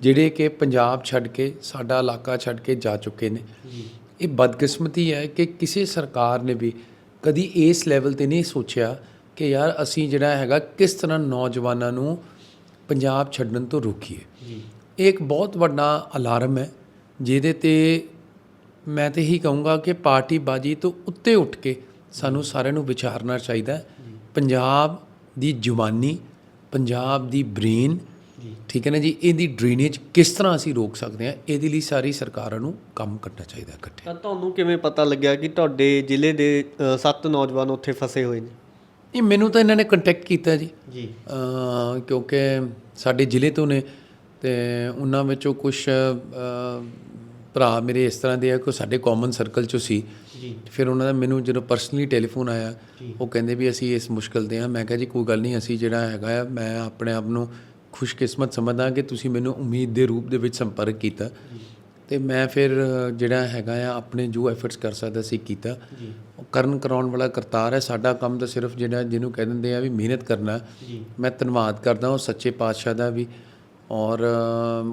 ਜਿਹੜੇ ਕਿ ਪੰਜਾਬ ਛੱਡ ਕੇ ਸਾਡਾ ਇਲਾਕਾ ਛੱਡ ਕੇ ਜਾ ਚੁੱਕੇ ਨੇ। ਜੀ। ਇਹ ਬਦਕਿਸਮਤੀ ਹੈ ਕਿ ਕਿਸੇ ਸਰਕਾਰ ਨੇ ਵੀ ਕਦੀ ਇਸ ਲੈਵਲ ਤੇ ਨਹੀਂ ਸੋਚਿਆ ਕਿ ਯਾਰ ਅਸੀਂ ਜਿਹੜਾ ਹੈਗਾ ਕਿਸ ਤਰ੍ਹਾਂ ਨੌਜਵਾਨਾਂ ਨੂੰ ਪੰਜਾਬ ਛੱਡਣ ਤੋਂ ਰੋਕੀਏ। ਜੀ। ਇਹ ਇੱਕ ਬਹੁਤ ਵੱਡਾ ਅਲਾਰਮ ਹੈ ਜਿਹਦੇ ਤੇ ਮੈਂ ਤੇ ਇਹੀ ਕਹੂੰਗਾ ਕਿ ਪਾਰਟੀ ਬਾਜੀ ਤੋਂ ਉੱਤੇ ਉੱਠ ਕੇ ਸਾਨੂੰ ਸਾਰਿਆਂ ਨੂੰ ਵਿਚਾਰਨਾ ਚਾਹੀਦਾ ਹੈ। ਪੰਜਾਬ ਦੀ ਜਵਾਨੀ ਪੰਜਾਬ ਦੀ ਬ੍ਰੇਨ ਠੀਕ ਹੈ ਨਾ ਜੀ? ਇਹਦੀ ਡਰੇਨੇਜ ਕਿਸ ਤਰ੍ਹਾਂ ਅਸੀਂ ਰੋਕ ਸਕਦੇ ਹਾਂ ਇਹਦੇ ਲਈ ਸਾਰੀ ਸਰਕਾਰਾਂ ਨੂੰ ਕੰਮ ਕਰਨਾ ਚਾਹੀਦਾ ਇਕੱਠੇ। ਤਾਂ ਤੁਹਾਨੂੰ ਕਿਵੇਂ ਪਤਾ ਲੱਗਿਆ ਕਿ ਤੁਹਾਡੇ ਜ਼ਿਲ੍ਹੇ ਦੇ ਸੱਤ ਨੌਜਵਾਨ ਉੱਥੇ ਫਸੇ ਹੋਏ ਨੇ? ਇਹ ਮੈਨੂੰ ਤਾਂ ਇਹਨਾਂ ਨੇ ਕੰਟੈਕਟ ਕੀਤਾ ਜੀ। ਜੀ। ਕਿਉਂਕਿ ਸਾਡੇ ਜ਼ਿਲ੍ਹੇ ਤੋਂ ਨੇ ਤੇ ਉਹਨਾਂ ਵਿੱਚੋਂ ਕੁਝ ਭਰਾ ਮੇਰੇ ਇਸ ਤਰ੍ਹਾਂ ਦੇ ਆ ਕਿ ਸਾਡੇ ਕਾਮਨ ਸਰਕਲ ਚੋਂ ਸੀ। ਜੀ। ਫਿਰ ਉਹਨਾਂ ਦਾ ਮੈਨੂੰ ਜਦੋਂ ਪਰਸਨਲੀ ਟੈਲੀਫੋਨ ਆਇਆ ਉਹ ਕਹਿੰਦੇ ਵੀ ਅਸੀਂ ਇਸ ਮੁਸ਼ਕਲ ਦੇ ਆ। ਮੈਂ ਕਿਹਾ ਜੀ ਕੋਈ ਗੱਲ ਨਹੀਂ ਅਸੀਂ ਜਿਹੜਾ ਹੈਗਾ ਆ ਮੈਂ ਆਪਣੇ ਆਪ ਨੂੰ ਖੁਸ਼ਕਿਸਮਤ ਸਮਝਦਾ ਕਿ ਤੁਸੀਂ ਮੈਨੂੰ ਉਮੀਦ ਦੇ ਰੂਪ ਦੇ ਵਿੱਚ ਸੰਪਰਕ ਕੀਤਾ। ਤੇ ਮੈਂ ਫਿਰ ਜਿਹੜਾ ਹੈਗਾ ਆ ਆਪਣੇ ਜੋ ਐਫਰਟਸ ਕਰ ਸਕਦਾ ਸੀ ਕੀਤਾ। ਕਰਨ ਕਰਾਉਣ ਵਾਲਾ ਕਰਤਾਰ ਹੈ। ਸਾਡਾ ਕੰਮ ਤਾਂ ਸਿਰਫ ਜਿਹੜਾ ਜਿਹਨੂੰ ਕਹਿ ਦਿੰਦੇ ਆ ਵੀ ਮਿਹਨਤ ਕਰਨਾ। ਮੈਂ ਧੰਨਵਾਦ ਕਰਦਾ ਹਾਂ ਸੱਚੇ ਪਾਤਸ਼ਾਹ ਦਾ ਵੀ। ਔਰ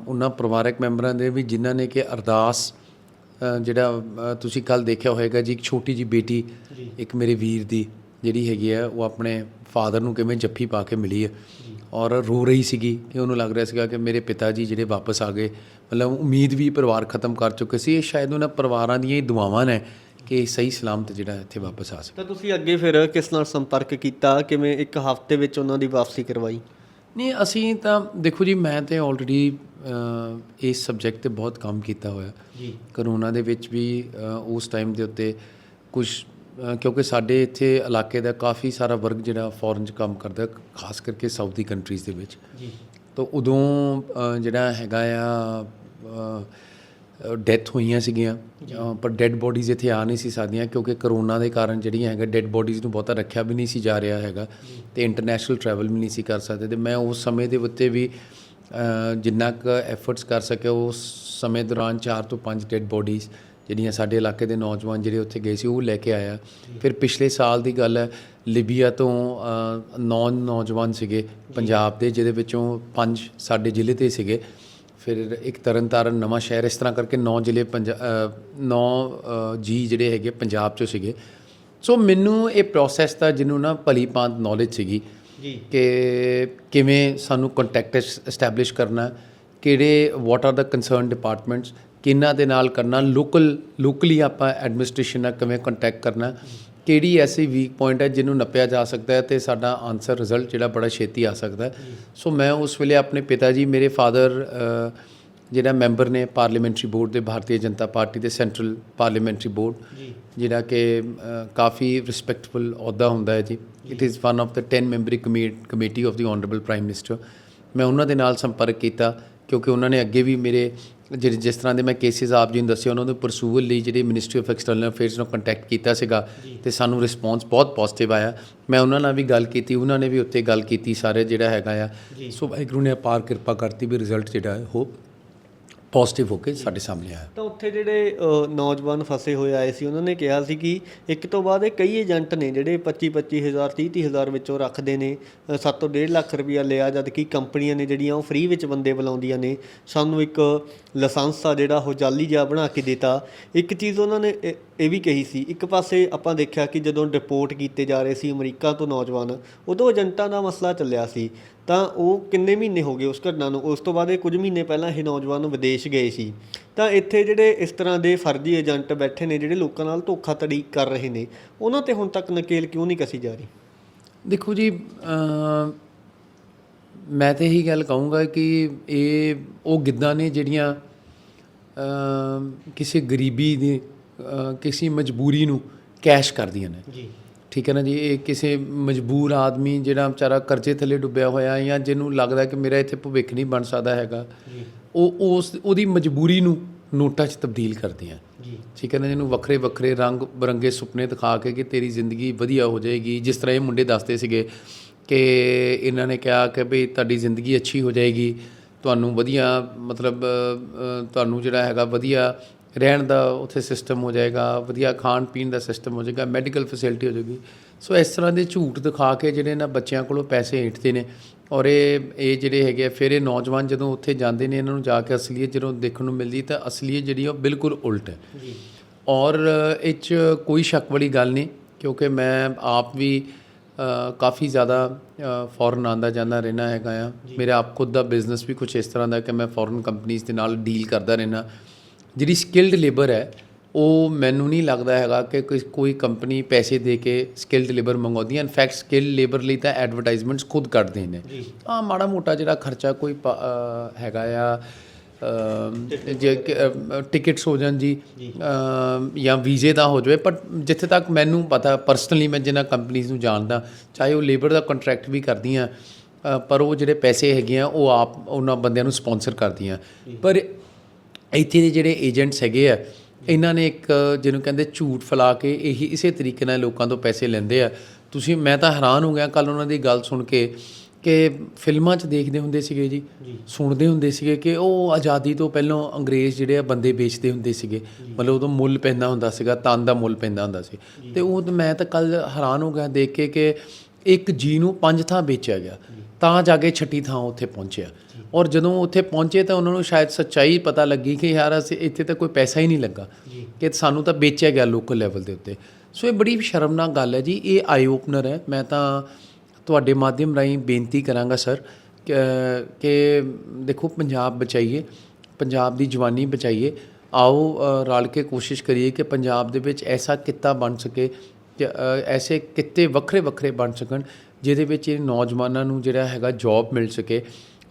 ਉਹਨਾਂ ਪਰਿਵਾਰਕ ਮੈਂਬਰਾਂ ਦੇ ਵੀ ਜਿਨ੍ਹਾਂ ਨੇ ਕਿ ਅਰਦਾਸ ਜਿਹੜਾ ਤੁਸੀਂ ਕੱਲ ਦੇਖਿਆ ਹੋਵੇਗਾ ਜੀ ਇੱਕ ਛੋਟੀ ਜੀ ਬੇਟੀ। ਇੱਕ ਮੇਰੇ ਵੀਰ ਦੀ ਜਿਹੜੀ ਹੈਗੀ ਹੈ ਉਹ ਆਪਣੇ ਫਾਦਰ ਨੂੰ ਕਿਵੇਂ ਜੱਫੀ ਪਾ ਕੇ ਮਿਲੀ ਹੈ। ਔਰ ਰੋ ਰਹੀ ਸੀਗੀ ਕਿ ਉਹਨੂੰ ਲੱਗ ਰਿਹਾ ਸੀਗਾ ਕਿ ਮੇਰੇ ਪਿਤਾ ਜੀ ਜਿਹੜੇ ਵਾਪਸ ਆ ਗਏ ਮਤਲਬ ਉਮੀਦ ਵੀ ਪਰਿਵਾਰ ਖਤਮ ਕਰ ਚੁੱਕੇ ਸੀ ਇਹ ਸ਼ਾਇਦ ਉਹਨਾਂ ਪਰਿਵਾਰਾਂ ਦੀਆਂ ਹੀ ਦੁਆਵਾਂ ਨੇ ਕਿ ਸਹੀ ਸਲਾਮਤ ਜਿਹੜਾ ਇੱਥੇ ਵਾਪਸ ਆ ਸਕੇ। ਤਾਂ ਤੁਸੀਂ ਅੱਗੇ ਫਿਰ ਕਿਸ ਨਾਲ ਸੰਪਰਕ ਕੀਤਾ? ਕਿਵੇਂ ਇੱਕ ਹਫ਼ਤੇ ਵਿੱਚ ਉਹਨਾਂ ਦੀ ਵਾਪਸੀ ਕਰਵਾਈ? ਨਹੀਂ ਅਸੀਂ ਤਾਂ ਦੇਖੋ ਜੀ ਮੈਂ ਤੇ ਆਲਰੇਡੀ ਇਸ ਸਬਜੈਕਟ ਤੇ ਬਹੁਤ ਕੰਮ ਕੀਤਾ ਹੋਇਆ। ਜੀ। ਕਰੋਨਾ ਦੇ ਵਿੱਚ ਵੀ ਉਸ ਟਾਈਮ ਦੇ ਉੱਤੇ ਕੁਝ ਕਿਉਂਕਿ ਸਾਡੇ ਇੱਥੇ ਇਲਾਕੇ ਦਾ ਕਾਫੀ ਸਾਰਾ ਵਰਗ ਜਿਹੜਾ ਫੋਰਨ 'ਚ ਕੰਮ ਕਰਦਾ ਖਾਸ ਕਰਕੇ ਸਾਊਥੀ ਕੰਟਰੀਜ਼ ਦੇ ਵਿੱਚ। ਜੀ। ਤਾਂ ਉਦੋਂ ਜਿਹੜਾ ਹੈਗਾ ਆ ਡੈਥ ਹੋਈਆਂ ਸੀਗੀਆਂ। ਪਰ ਡੈੱਡ ਬੋਡੀਜ਼ ਇੱਥੇ ਆ ਨਹੀਂ ਸੀ ਸਕਦੀਆਂ ਕਿਉਂਕਿ ਕਰੋਨਾ ਦੇ ਕਾਰਨ ਜਿਹੜੀਆਂ ਹੈਗਾ ਡੈੱਡ ਬੋਡੀਜ਼ ਨੂੰ ਬਹੁਤਾ ਰੱਖਿਆ ਵੀ ਨਹੀਂ ਸੀ ਜਾ ਰਿਹਾ ਹੈਗਾ ਤੇ ਇੰਟਰਨੈਸ਼ਨਲ ਟਰੈਵਲ ਵੀ ਨਹੀਂ ਸੀ ਕਰ ਸਕਦੇ। ਤੇ ਮੈਂ ਉਸ ਸਮੇਂ ਦੇ ਉੱਤੇ ਵੀ ਜਿੰਨਾ ਕੁ ਐਫਰਟਸ ਕਰ ਸਕਿਆ ਉਸ ਸਮੇਂ ਦੌਰਾਨ 4 ਤੋਂ 5 ਡੈੱਡ ਬੋਡੀਜ਼ ਜਿਹੜੀਆਂ ਸਾਡੇ ਇਲਾਕੇ ਦੇ ਨੌਜਵਾਨ ਜਿਹੜੇ ਉੱਥੇ ਗਏ ਸੀ ਉਹ ਲੈ ਕੇ ਆਇਆ। ਫਿਰ ਪਿਛਲੇ ਸਾਲ ਦੀ ਗੱਲ ਹੈ ਲਿਬੀਆ ਤੋਂ ਅ, ਨੌ ਨੌਜਵਾਨ ਸੀਗੇ ਪੰਜਾਬ ਦੇ ਜਿਹਦੇ ਵਿੱਚੋਂ ਪੰਜ ਸਾਡੇ ਜ਼ਿਲ੍ਹੇ ਤੇ ਸੀਗੇ। ਫਿਰ ਇੱਕ ਤਰਨਤਾਰਨ ਨਵਾਂ ਸ਼ਹਿਰ ਇਸ ਤਰ੍ਹਾਂ ਕਰਕੇ ਨੌ ਜ਼ਿਲ੍ਹੇ ਪੰਜਾ ਅ, ਨੌ ਜੀ ਜਿਹੜੇ ਹੈਗੇ ਪੰਜਾਬ ਚੋਂ ਸੀਗੇ। ਸੋ ਮੈਨੂੰ ਇਹ ਪ੍ਰੋਸੈਸ ਦਾ ਜਿਹਨੂੰ ਨਾ ਭਲੀ ਭਾਂਤ ਨੌਲੇਜ ਸੀਗੀ ਜੀ। ਕਿ ਕਿਵੇਂ ਸਾਨੂੰ ਕੰਟੈਕਟ ਐਸਟੈਬਲਿਸ਼ ਕਰਨਾ ਕਿਹੜੇ ਵਾਟ ਆਰ ਦਾ ਕੰਸਰਨ ਡਿਪਾਰਟਮੈਂਟਸ ਕਿਹਨਾਂ ਦੇ ਨਾਲ ਕਰਨਾ ਲੋਕਲ ਲੋਕਲੀ ਆਪਾਂ ਐਡਮਿਨਿਸਟ੍ਰੇਸ਼ਨ ਨਾਲ ਕਿਵੇਂ ਕੰਟੈਕਟ ਕਰਨਾ। ਕਿਹੜੀ ਐਸੀ ਵੀਕ ਪੁਆਇੰਟ ਹੈ ਜਿਹਨੂੰ ਨੱਪਿਆ ਜਾ ਸਕਦਾ ਹੈ ਤੇ ਸਾਡਾ ਆਨਸਰ ਰਿਜ਼ਲਟ ਜਿਹੜਾ ਬੜਾ ਛੇਤੀ ਆ ਸਕਦਾ ਹੈ। ਸੋ ਮੈਂ ਉਸ ਵੇਲੇ ਆਪਣੇ ਪਿਤਾ ਜੀ ਮੇਰੇ ਫਾਦਰ ਜਿਹੜਾ ਮੈਂਬਰ ਨੇ ਪਾਰਲੀਮੈਂਟਰੀ ਬੋਰਡ ਦੇ ਭਾਰਤੀ ਜਨਤਾ ਪਾਰਟੀ ਦੇ ਸੈਂਟਰਲ ਪਾਰਲੀਮੈਂਟਰੀ ਬੋਰਡ ਜਿਹੜਾ ਕਿ ਕਾਫੀ ਰਿਸਪੈਕਟਫੁਲ ਅਹੁਦਾ ਹੁੰਦਾ ਹੈ ਜੀ। It is one of the 10 memory committee of the honourable prime minister ਮੈਂ ਉਹਨਾਂ ਦੇ ਨਾਲ ਸੰਪਰਕ ਕੀਤਾ ਕਿਉਂਕਿ ਉਹਨਾਂ ਨੇ ਅੱਗੇ ਵੀ ਮੇਰੇ ਜਿਹੜੇ ਜਿਸ ਤਰ੍ਹਾਂ ਦੇ ਮੈਂ ਕੇਸਿਸ ਆਪ ਜੀ ਨੂੰ ਦੱਸਿਆ ਉਹਨਾਂ ਦੇ ਪਰਸੂਵਲ ਲਈ ਜਿਹੜੀ ਮਿਨਿਸਟਰੀ ਆਫ ਐਕਸਟਰਨਲ ਅਫੇਅਰਸ ਨਾਲ ਕੰਟੈਕਟ ਕੀਤਾ ਸੀਗਾ ਤੇ ਸਾਨੂੰ ਰਿਸਪੌਂਸ ਬਹੁਤ ਪੋਜ਼ਿਟਿਵ ਆਇਆ। ਮੈਂ ਉਹਨਾਂ ਨਾਲ ਵੀ ਗੱਲ ਕੀਤੀ ਉਹਨਾਂ ਨੇ ਵੀ ਉੱਤੇ ਗੱਲ ਕੀਤੀ ਸਾਰੇ ਜਿਹੜਾ ਹੈਗਾ ਆ। ਸੋ ਵਾਹਿਗੁਰੂ ਨੇ ਅਪਾਰ ਕਿਰਪਾ ਕਰਤੀ ਵੀ ਰਿਜ਼ਲਟ ਜਿਹੜਾ ਹੈ ਉਹ ਪੋਜ਼ਿਟਿਵ ਹੋ ਕੇ ਸਾਡੇ ਸਾਹਮਣੇ ਆਇਆ। ਤਾਂ ਉੱਥੇ ਜਿਹੜੇ ਅ, ਨੌਜਵਾਨ ਫਸੇ ਹੋਏ ਆਏ ਸੀ ਉਹਨਾਂ ਨੇ ਕਿਹਾ ਸੀ ਕਿ ਇੱਕ ਤੋਂ ਬਾਅਦ ਇਹ ਕਈ ਏਜੰਟ ਨੇ ਜਿਹੜੇ 25 25000 30 30000 ਵਿੱਚੋਂ ਰੱਖਦੇ ਨੇ 7 ਤੋਂ 1.5 ਲੱਖ ਰੁਪਇਆ ਲਿਆ ਜਦ ਕਿ ਕੰਪਨੀਆਂ ਨੇ ਜਿਹੜੀਆਂ ਉਹ ਫ੍ਰੀ ਵਿੱਚ ਬੰਦੇ ਬੁਲਾਉਂਦੀਆਂ ਨੇ। ਸਾਨੂੰ ਇੱਕ ਲਾਇਸੈਂਸ ਆ ਜਿਹੜਾ ਉਹ ਜਾਲੀ ਜਿਹਾ ਬਣਾ ਕੇ ਦਿੱਤਾ। ਇੱਕ ਚੀਜ਼ ਉਹਨਾਂ ਨੇ ਇਹ- ਇਹ ਵੀ ਕਹੀ ਸੀ, ਇੱਕ ਪਾਸੇ ਆਪਾਂ ਦੇਖਿਆ ਕਿ ਜਦੋਂ ਡਿਪੋਰਟ ਕੀਤੇ ਜਾ ਰਹੇ ਸੀ ਅਮਰੀਕਾ ਤੋਂ ਨੌਜਵਾਨ, ਉਦੋਂ ਏਜੰਟਾਂ ਦਾ ਮਸਲਾ ਚੱਲਿਆ ਸੀ, ਤਾਂ ਉਹ ਕਿੰਨੇ ਮਹੀਨੇ ਹੋ ਗਏ ਉਸ ਘਟਨਾ ਨੂੰ, ਉਸ ਤੋਂ ਬਾਅਦ ਇਹ ਕੁਝ ਮਹੀਨੇ ਪਹਿਲਾਂ ਇਹ ਨੌਜਵਾਨ ਵਿਦੇਸ਼ ਗਏ ਸੀ। ਤਾਂ ਇੱਥੇ ਜਿਹੜੇ ਇਸ ਤਰ੍ਹਾਂ ਦੇ ਫਰਜ਼ੀ ਏਜੰਟ ਬੈਠੇ ਨੇ, ਜਿਹੜੇ ਲੋਕਾਂ ਨਾਲ ਧੋਖਾਧੜੀ ਕਰ ਰਹੇ ਨੇ, ਉਹਨਾਂ ਤੇ ਹੁਣ ਤੱਕ ਨਕੇਲ ਕਿਉਂ ਨਹੀਂ ਕਸੀ ਜਾ ਰਹੀ? ਦੇਖੋ ਜੀ ਮੈਂ ਤੇ ਇਹੀ ਗੱਲ ਕਹੂੰਗਾ ਕਿ ਇਹ ਉਹ ਗਿੱਦਾਂ ਨੇ ਜਿਹੜੀਆਂ ਕਿਸੇ ਗਰੀਬੀ ਦੀ ਕਿਸੇ ਮਜਬੂਰੀ ਨੂੰ ਕੈਸ਼ ਕਰਦੀਆਂ ਨੇ। ਜੀ। ਠੀਕ ਹੈ ਨਾ ਜੀ? ਇਹ ਕਿਸੇ ਮਜਬੂਰ ਆਦਮੀ ਜਿਹੜਾ ਵਿਚਾਰਾ ਕਰਜ਼ੇ ਥੱਲੇ ਡੁੱਬਿਆ ਹੋਇਆ ਜਾਂ ਜਿਹਨੂੰ ਲੱਗਦਾ ਕਿ ਮੇਰਾ ਇੱਥੇ ਭਵਿੱਖ ਨਹੀਂ ਬਣ ਸਕਦਾ ਹੈਗਾ ਉਹ ਉਸ ਉਹਦੀ ਮਜਬੂਰੀ ਨੂੰ ਨੋਟਾਂ 'ਚ ਤਬਦੀਲ ਕਰਦੀਆਂ। ਜੀ। ਠੀਕ ਹੈ ਨਾ ਜਿਹਨੂੰ ਵੱਖਰੇ ਵੱਖਰੇ ਰੰਗ ਬਰੰਗੇ ਸੁਪਨੇ ਦਿਖਾ ਕੇ ਕਿ ਤੇਰੀ ਜ਼ਿੰਦਗੀ ਵਧੀਆ ਹੋ ਜਾਏਗੀ। ਜਿਸ ਤਰ੍ਹਾਂ ਇਹ ਮੁੰਡੇ ਦੱਸਦੇ ਸੀਗੇ ਕਿ ਇਹਨਾਂ ਨੇ ਕਿਹਾ ਕਿ ਭਈ ਤੁਹਾਡੀ ਜ਼ਿੰਦਗੀ ਅੱਛੀ ਹੋ ਜਾਏਗੀ ਤੁਹਾਨੂੰ ਵਧੀਆ ਮਤਲਬ ਤੁਹਾਨੂੰ ਜਿਹੜਾ ਹੈਗਾ ਵਧੀਆ ਰਹਿਣ ਦਾ ਉੱਥੇ ਸਿਸਟਮ ਹੋ ਜਾਏਗਾ ਵਧੀਆ ਖਾਣ ਪੀਣ ਦਾ ਸਿਸਟਮ ਹੋ ਜਾਏਗਾ ਮੈਡੀਕਲ ਫੈਸਿਲਿਟੀ ਹੋ ਜਾਏਗੀ। ਸੋ ਇਸ ਤਰ੍ਹਾਂ ਦੇ ਝੂਠ ਦਿਖਾ ਕੇ ਜਿਹੜੇ ਇਹਨਾਂ ਬੱਚਿਆਂ ਕੋਲੋਂ ਪੈਸੇ ਏਂਠਦੇ ਨੇ ਔਰ ਇਹ ਇਹ ਜਿਹੜੇ ਹੈਗੇ ਆ, ਫਿਰ ਇਹ ਨੌਜਵਾਨ ਜਦੋਂ ਉੱਥੇ ਜਾਂਦੇ ਨੇ ਇਹਨਾਂ ਨੂੰ ਜਾ ਕੇ ਅਸਲੀਅਤ ਜਦੋਂ ਦੇਖਣ ਨੂੰ ਮਿਲਦੀ ਤਾਂ ਅਸਲੀਅਤ ਜਿਹੜੀ ਉਹ ਬਿਲਕੁਲ ਉਲਟ ਹੈ। ਜੀ। ਔਰ ਇਹ 'ਚ ਕੋਈ ਸ਼ੱਕ ਵਾਲੀ ਗੱਲ ਨਹੀਂ ਕਿਉਂਕਿ ਮੈਂ ਆਪ ਵੀ ਕਾਫੀ ਜ਼ਿਆਦਾ ਫੋਰਨ ਆਂਦਾ ਜਾਂਦਾ ਰਹਿਣਾ ਹੈਗਾ ਆ। ਮੇਰੇ ਆਪ ਖੁਦ ਦਾ ਬਿਜ਼ਨਸ ਵੀ ਕੁਝ ਇਸ ਤਰ੍ਹਾਂ ਦਾ ਕਿ ਮੈਂ ਫੋਰਨ ਕੰਪਨੀਆਂ ਦੇ ਨਾਲ ਡੀਲ ਕਰਦਾ ਰਹਿਣਾ ਜਿਹੜੀ ਸਕਿਲਡ ਲੇਬਰ ਹੈ ਉਹ ਮੈਨੂੰ ਨਹੀਂ ਲੱਗਦਾ ਹੈਗਾ ਕਿ ਕੋਈ- ਕੋਈ ਕੰਪਨੀ ਪੈਸੇ ਦੇ ਕੇ ਸਕਿਲਡ ਲੇਬਰ ਮੰਗਾਉਂਦੀ ਹੈ। ਇਨਫੈਕਟ ਸਕਿਲ ਲੇਬਰ ਲਈ ਤਾਂ ਐਡਵਰਟਾਈਜ਼ਮੈਂਟਸ ਖੁਦ ਕੱਢਦੇ ਨੇ। ਆ ਮਾੜਾ ਮੋਟਾ ਜਿਹੜਾ ਖਰਚਾ ਕੋਈ ਹੈਗਾ ਆ ਜੇ ਟਿਕਟਸ ਹੋ ਜਾਣ ਜੀ ਜਾਂ। ਵੀਜ਼ੇ ਦਾ ਹੋ ਜਾਵੇ ਪਰ ਜਿੱਥੇ ਤੱਕ ਮੈਨੂੰ ਪਤਾ ਪਰਸਨਲੀ ਮੈਂ ਜਿਨ੍ਹਾਂ ਕੰਪਨੀਆਂ ਨੂੰ ਜਾਣਦਾ ਚਾਹੇ ਉਹ ਲੇਬਰ ਦਾ ਕੰਟਰੈਕਟ ਵੀ ਕਰਦੀਆਂ ਪਰ ਉਹ ਜਿਹੜੇ ਪੈਸੇ ਹੈਗੇ ਆ ਉਹ ਆਪ ਉਹਨਾਂ ਬੰਦਿਆਂ ਨੂੰ ਸਪਾਂਸਰ ਕਰਦੀਆਂ। ਪਰ ਇੱਥੇ ਦੇ ਜਿਹੜੇ ਏਜੰਟਸ ਹੈਗੇ ਆ ਇਹਨਾਂ ਨੇ ਇੱਕ ਜਿਹਨੂੰ ਕਹਿੰਦੇ ਝੂਠ ਫੈਲਾ ਕੇ ਇਹੀ ਇਸੇ ਤਰੀਕੇ ਨਾਲ ਲੋਕਾਂ ਤੋਂ ਪੈਸੇ ਲੈਂਦੇ ਆ। ਤੁਸੀਂ ਮੈਂ ਤਾਂ ਹੈਰਾਨ ਹੋ ਗਿਆ ਕੱਲ ਉਹਨਾਂ ਦੀ ਗੱਲ ਸੁਣ ਕੇ ਕਿ ਫਿਲਮਾਂ 'ਚ ਦੇਖਦੇ ਹੁੰਦੇ ਸੀਗੇ ਜੀ ਸੁਣਦੇ ਹੁੰਦੇ ਸੀਗੇ ਕਿ ਉਹ ਆਜ਼ਾਦੀ ਤੋਂ ਪਹਿਲਾਂ ਅੰਗਰੇਜ਼ ਜਿਹੜੇ ਆ ਬੰਦੇ ਵੇਚਦੇ ਹੁੰਦੇ ਸੀਗੇ। ਮਤਲਬ ਉਦੋਂ ਮੁੱਲ ਪੈਂਦਾ ਹੁੰਦਾ ਸੀਗਾ ਤਨ ਦਾ ਮੁੱਲ ਪੈਂਦਾ ਹੁੰਦਾ ਸੀ। ਤੇ ਉਹ ਮੈਂ ਤਾਂ ਕੱਲ ਹੈਰਾਨ ਹੋ ਗਿਆ ਦੇਖ ਕੇ ਕਿ ਇੱਕ ਜੀ ਨੂੰ ਪੰਜ ਥਾਂ ਵੇਚਿਆ ਗਿਆ। ਤਾਂ ਜਾ ਕੇ ਛੱਟੀ ਥਾਂ ਉੱਥੇ ਪਹੁੰਚਿਆ। ਔਰ ਜਦੋਂ ਉੱਥੇ ਪਹੁੰਚੇ ਤਾਂ ਉਹਨਾਂ ਨੂੰ ਸ਼ਾਇਦ ਸੱਚਾਈ ਪਤਾ ਲੱਗੀ ਕਿ ਯਾਰ ਅਸੀਂ ਇੱਥੇ ਤਾਂ ਕੋਈ ਪੈਸਾ ਹੀ ਨਹੀਂ ਲੱਗਾ ਕਿ ਸਾਨੂੰ ਤਾਂ ਵੇਚਿਆ ਗਿਆ ਲੋਕਲ ਲੈਵਲ ਦੇ ਉੱਤੇ। ਸੋ ਇਹ ਬੜੀ ਸ਼ਰਮਨਾਕ ਗੱਲ ਹੈ ਜੀ ਇਹ ਆਈ ਓਪਨਰ ਹੈ। ਮੈਂ ਤਾਂ ਤੁਹਾਡੇ ਮਾਧਿਅਮ ਰਾਹੀਂ ਬੇਨਤੀ ਕਰਾਂਗਾ ਸਰ ਕਿ ਦੇਖੋ ਪੰਜਾਬ ਬਚਾਈਏ ਪੰਜਾਬ ਦੀ ਜਵਾਨੀ ਬਚਾਈਏ। ਆਓ ਰਲ ਕੇ ਕੋਸ਼ਿਸ਼ ਕਰੀਏ ਕਿ ਪੰਜਾਬ ਦੇ ਵਿੱਚ ਐਸਾ ਕਿੱਤਾ ਬਣ ਸਕੇ ਐਸੇ ਕਿੱਤੇ ਵੱਖਰੇ ਵੱਖਰੇ ਬਣ ਸਕਣ ਜਿਹਦੇ ਵਿੱਚ ਇਹ ਨੌਜਵਾਨਾਂ ਨੂੰ ਜਿਹੜਾ ਹੈਗਾ ਜੌਬ ਮਿਲ ਸਕੇ।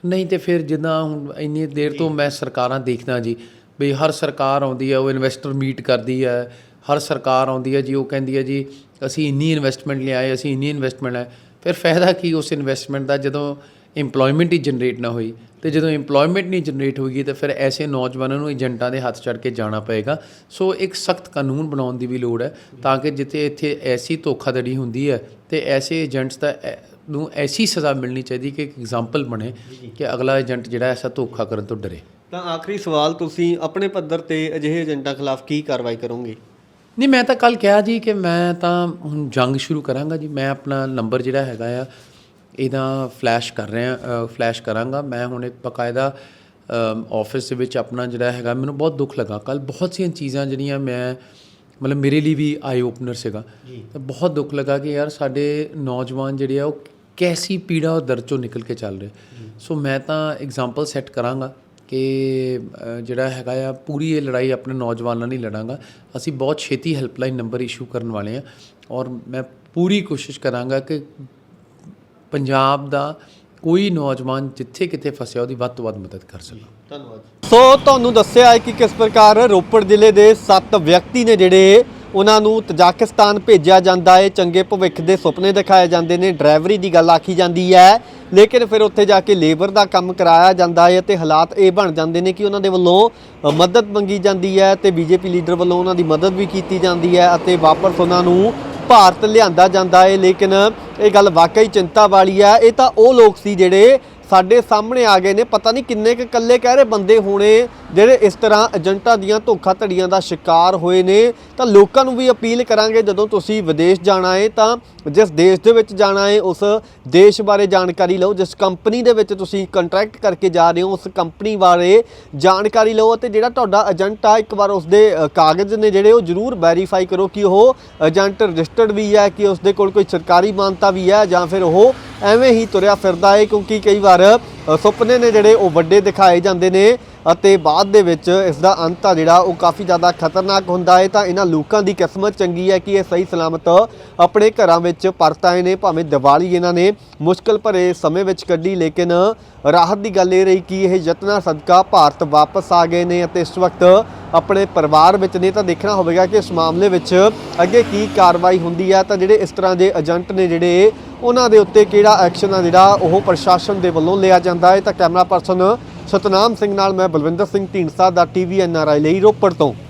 ਨਹੀਂ ਤੇ ਫਿਰ ਜਿੱਦਾਂ ਹੁਣ ਇੰਨੀ ਦੇਰ ਤੋਂ ਮੈਂ ਸਰਕਾਰਾਂ ਦੇਖਦਾ ਜੀ ਵੀ ਹਰ ਸਰਕਾਰ ਆਉਂਦੀ ਹੈ ਉਹ ਇਨਵੈਸਟਰ ਮੀਟ ਕਰਦੀ ਹੈ ਹਰ ਸਰਕਾਰ ਆਉਂਦੀ ਹੈ ਜੀ ਉਹ ਕਹਿੰਦੀ ਹੈ ਜੀ ਅਸੀਂ ਇੰਨੀ ਇਨਵੈਸਟਮੈਂਟ ਲਿਆਏ ਅਸੀਂ ਇੰਨੀ ਇਨਵੈਸਟਮੈਂਟ ਹੈ ਫਿਰ ਫਾਇਦਾ ਕੀ ਉਸ ਇਨਵੈਸਟਮੈਂਟ ਦਾ? ਜਦੋਂ EMPLOYMENT ਹੀ ਜਨਰੇਟ ਨਾ ਹੋਈ ਤੇ ਜਦੋਂ EMPLOYMENT ਨਹੀਂ ਜਨਰੇਟ ਹੋਏਗੀ ਤਾਂ ਫਿਰ ਐਸੇ ਨੌਜਵਾਨਾਂ ਨੂੰ ਏਜੰਟਾਂ ਦੇ ਹੱਥ ਚੜ ਕੇ ਜਾਣਾ ਪਏਗਾ। ਸੋ ਇੱਕ ਸਖਤ ਕਾਨੂੰਨ ਬਣਾਉਣ ਦੀ ਵੀ ਲੋੜ ਹੈ ਤਾਂ ਕਿ ਜਿੱਥੇ ਇੱਥੇ ਐਸੀ ਧੋਖਾਧੜੀ ਹੁੰਦੀ ਹੈ ਤੇ ਐਸੇ ਏਜੰਟਸ ਦਾ ਨੂੰ ਐਸੀ ਸਜ਼ਾ ਮਿਲਣੀ ਚਾਹੀਦੀ ਕਿ ਇੱਕ ਐਗਜ਼ਾਮਪਲ ਬਣੇ ਕਿ ਅਗਲਾ ਏਜੰਟ ਜਿਹੜਾ ਐਸਾ ਧੋਖਾ ਕਰਨ ਤੋਂ ਡਰੇ। ਤਾਂ ਆਖਰੀ ਸਵਾਲ ਤੁਸੀਂ ਆਪਣੇ ਪੱਧਰ ਤੇ ਅਜਿਹੇ ਏਜੰਟਾਂ ਖਿਲਾਫ ਕੀ ਕਾਰਵਾਈ ਕਰੋਗੇ? ਨਹੀਂ ਮੈਂ ਤਾਂ ਕੱਲ ਕਿਹਾ ਜੀ ਕਿ ਮੈਂ ਤਾਂ ਹੁਣ ਜੰਗ ਸ਼ੁਰੂ ਕਰਾਂਗਾ ਜੀ। ਮੈਂ ਆਪਣਾ ਨੰਬਰ ਜਿਹੜਾ ਹੈਗਾ ਆ ਇਹਦਾ ਫਲੈਸ਼ ਕਰ ਰਿਹਾ ਫਲੈਸ਼ ਕਰਾਂਗਾ। ਮੈਂ ਹੁਣ ਇੱਕ ਬਕਾਇਦਾ ਆਫਿਸ ਦੇ ਵਿੱਚ ਆਪਣਾ ਜਿਹੜਾ ਹੈਗਾ ਮੈਨੂੰ ਬਹੁਤ ਦੁੱਖ ਲੱਗਾ। ਕੱਲ ਬਹੁਤ ਸੀਆਂ ਚੀਜ਼ਾਂ ਜਿਹੜੀਆਂ ਮੈਂ ਮਤਲਬ ਮੇਰੇ ਲਈ ਵੀ ਆਈ ਓਪਨਰ ਸੀਗਾ। ਤਾਂ ਬਹੁਤ ਦੁੱਖ ਲੱਗਾ ਕਿ ਯਾਰ ਸਾਡੇ ਨੌਜਵਾਨ ਜਿਹੜੇ ਆ ਉਹ ਕੈਸੀ ਪੀੜਾ ਔਰ ਦਰਦ ਚੋਂ ਨਿਕਲ ਕੇ ਚੱਲ ਰਹੇ। ਸੋ ਮੈਂ ਤਾਂ ਐਗਜ਼ਾਮਪਲ ਸੈੱਟ ਕਰਾਂਗਾ ਕਿ ਜਿਹੜਾ ਹੈਗਾ ਆ ਪੂਰੀ ਇਹ ਲੜਾਈ ਆਪਣੇ ਨੌਜਵਾਨਾਂ ਲਈ ਲੜਾਂਗਾ। ਅਸੀਂ ਬਹੁਤ ਛੇਤੀ ਹੈਲਪਲਾਈਨ ਨੰਬਰ ਇਸ਼ੂ ਕਰਨ ਵਾਲੇ ਆ। ਔਰ ਮੈਂ ਪੂਰੀ ਕੋਸ਼ਿਸ਼ ਕਰਾਂਗਾ ਕਿ ਪੰਜਾਬ ਦਾ ਕੋਈ ਨੌਜਵਾਨ ਜਿੱਥੇ ਕਿਤੇ ਫਸਿਆ ਉਹਦੀ ਵੱਧ ਤੋਂ ਵੱਧ ਮਦਦ ਕਰ ਸਕਾਂ। ਧੰਨਵਾਦ ਸੋ ਤੁਹਾਨੂੰ ਦੱਸਿਆ ਹੈ ਕਿ ਕਿਸ ਪ੍ਰਕਾਰ ਰੋਪੜ ਜ਼ਿਲ੍ਹੇ ਦੇ 7 ਵਿਅਕਤੀ ਨੇ ਜਿਹੜੇ ਉਹਨਾਂ ਨੂੰ ਤਜਾਕਿਸਤਾਨ ਭੇਜਿਆ ਜਾਂਦਾ ਹੈ। ਚੰਗੇ ਭਵਿੱਖ ਦੇ ਸੁਪਨੇ ਦਿਖਾਏ ਜਾਂਦੇ ਨੇ ਡਰਾਈਵਰੀ ਦੀ ਗੱਲ ਆਖੀ ਜਾਂਦੀ ਹੈ। ਲੇਕਿਨ ਫਿਰ ਉੱਥੇ ਜਾ ਕੇ ਲੇਬਰ ਦਾ ਕੰਮ ਕਰਾਇਆ ਜਾਂਦਾ ਹੈ ਤੇ ਹਾਲਾਤ ਇਹ ਬਣ ਜਾਂਦੇ ਨੇ ਕਿ ਉਹਨਾਂ ਦੇ ਵੱਲੋਂ ਮਦਦ ਮੰਗੀ ਜਾਂਦੀ ਹੈ ਤੇ ਬੀਜੇਪੀ ਲੀਡਰ ਵੱਲੋਂ ਉਹਨਾਂ ਦੀ ਮਦਦ ਵੀ ਕੀਤੀ ਜਾਂਦੀ ਹੈ ਅਤੇ ਵਾਪਸ ਉਹਨਾਂ ਨੂੰ ਭਾਰਤ ਲਿਆਂਦਾ ਜਾਂਦਾ ਹੈ। ਲੇਕਿਨ ਇਹ ਗੱਲ ਵਾਕਈ ਚਿੰਤਾ ਵਾਲੀ ਹੈ। ਇਹ ਤਾਂ ਉਹ ਲੋਕ ਸੀ ਜਿਹੜੇ ਸਾਡੇ ਸਾਹਮਣੇ ਆ ਗਏ ਨੇ। ਪਤਾ ਨਹੀਂ ਕਿੰਨੇ ਕੁ ਇਕੱਲੇ ਕਹਿ ਰਹੇ ਬੰਦੇ ਹੋਣੇ, ਜਿਹੜੇ ਇਸ ਤਰ੍ਹਾਂ ਏਜੰਟਾਂ ਦੀਆਂ ਧੋਖਾਧੜੀਆਂ ਦਾ ਸ਼ਿਕਾਰ ਹੋਏ ਨੇ। ਤਾਂ ਲੋਕਾਂ ਨੂੰ ਵੀ ਅਪੀਲ ਕਰਾਂਗੇ, ਜਦੋਂ ਤੁਸੀਂ ਵਿਦੇਸ਼ ਜਾਣਾ ਹੈ ਤਾਂ ਜਿਸ ਦੇਸ਼ ਦੇ ਵਿੱਚ ਜਾਣਾ ਹੈ, ਉਸ ਦੇਸ਼ ਬਾਰੇ ਜਾਣਕਾਰੀ ਲਓ। ਜਿਸ ਕੰਪਨੀ ਦੇ ਵਿੱਚ ਤੁਸੀਂ ਕੰਟਰੈਕਟ ਕਰਕੇ ਜਾ ਰਹੇ ਹੋ, ਉਸ ਕੰਪਨੀ ਬਾਰੇ ਜਾਣਕਾਰੀ ਲਓ ਅਤੇ ਜਿਹੜਾ ਤੁਹਾਡਾ ਏਜੰਟ ਆ, ਇੱਕ ਵਾਰ ਉਸਦੇ ਕਾਗਜ਼ ਨੇ ਜਿਹੜੇ ਉਹ ਜ਼ਰੂਰ ਵੈਰੀਫਾਈ ਕਰੋ ਕਿ ਉਹ ਏਜੰਟ ਰਜਿਸਟਰਡ ਵੀ ਹੈ, ਕਿ ਉਸਦੇ ਕੋਲ ਕੋਈ ਸਰਕਾਰੀ ਮਾਨਤਾ ਵੀ ਹੈ ਜਾਂ ਫਿਰ ਉਹ ਐਵੇਂ ਹੀ ਤੁਰਿਆ ਫਿਰਦਾ ਹੈ ਕਿਉਂਕਿ ਕਈ ਵਾਰ ਸੁਪਨੇ ਨੇ ਜਿਹੜੇ ਉਹ ਵੱਡੇ ਦਿਖਾਏ ਜਾਂਦੇ ਨੇ। ਅਤੇ ਬਾਅਦ ਦੇ ਵਿੱਚ ਇਸ ਦਾ ਅੰਤ ਆ ਜਿਹੜਾ, ਉਹ ਕਾਫੀ ਜ਼ਿਆਦਾ ਖਤਰਨਾਕ ਹੁੰਦਾ ਹੈ। ਤਾਂ ਇਹਨਾਂ ਲੋਕਾਂ ਦੀ ਕਿਸਮਤ ਚੰਗੀ ਹੈ ਕਿ ਇਹ ਸਹੀ ਸਲਾਮਤ ਆਪਣੇ ਘਰਾਂ ਵਿੱਚ ਪਰਤ ਆਏ ਨੇ, ਭਾਵੇਂ ਦੀਵਾਲੀ ਇਹਨਾਂ ਨੇ ਮੁਸ਼ਕਲ ਭਰੇ ਸਮੇਂ ਵਿੱਚ ਕੱਢੀ, ਲੇਕਿਨ ਰਾਹਤ ਦੀ ਗੱਲ ਇਹ ਰਹੀ ਕਿ ਇਹ ਯਤਨਾਂ, ਸਦਕਾ ਭਾਰਤ ਵਾਪਸ ਆ ਗਏ ਨੇ ਅਤੇ ਇਸ ਵਕਤ ਆਪਣੇ ਪਰਿਵਾਰ ਵਿੱਚ ਨੇ। ਤਾਂ ਦੇਖਣਾ ਹੋਵੇਗਾ ਕਿ ਇਸ ਮਾਮਲੇ ਵਿੱਚ ਅੱਗੇ ਕੀ ਕਾਰਵਾਈ ਹੁੰਦੀ ਹੈ। ਤਾਂ ਜਿਹੜੇ ਇਸ ਤਰ੍ਹਾਂ ਦੇ ਏਜੰਟ ਨੇ ਜਿਹੜੇ, ਉਹਨਾਂ ਦੇ ਉੱਤੇ ਕਿਹੜਾ ਐਕਸ਼ਨ ਆ ਜਿਹੜਾ ਉਹ ਪ੍ਰਸ਼ਾਸਨ ਦੇ ਵੱਲੋਂ ਲਿਆ ਜਾਂਦਾ ਹੈ। ਤਾਂ ਕੈਮਰਾ ਪਰਸਨ ਸਤਨਾਮ ਸਿੰਘ ਨਾਲ ਮੈਂ ਬਲਵਿੰਦਰ ਸਿੰਘ ਢੀਂਡਸਾ ਦਾ ਟੀਵੀ ਐਨਆਰਆਈ ਲਈ ਰੋਪੜ ਤੋਂ।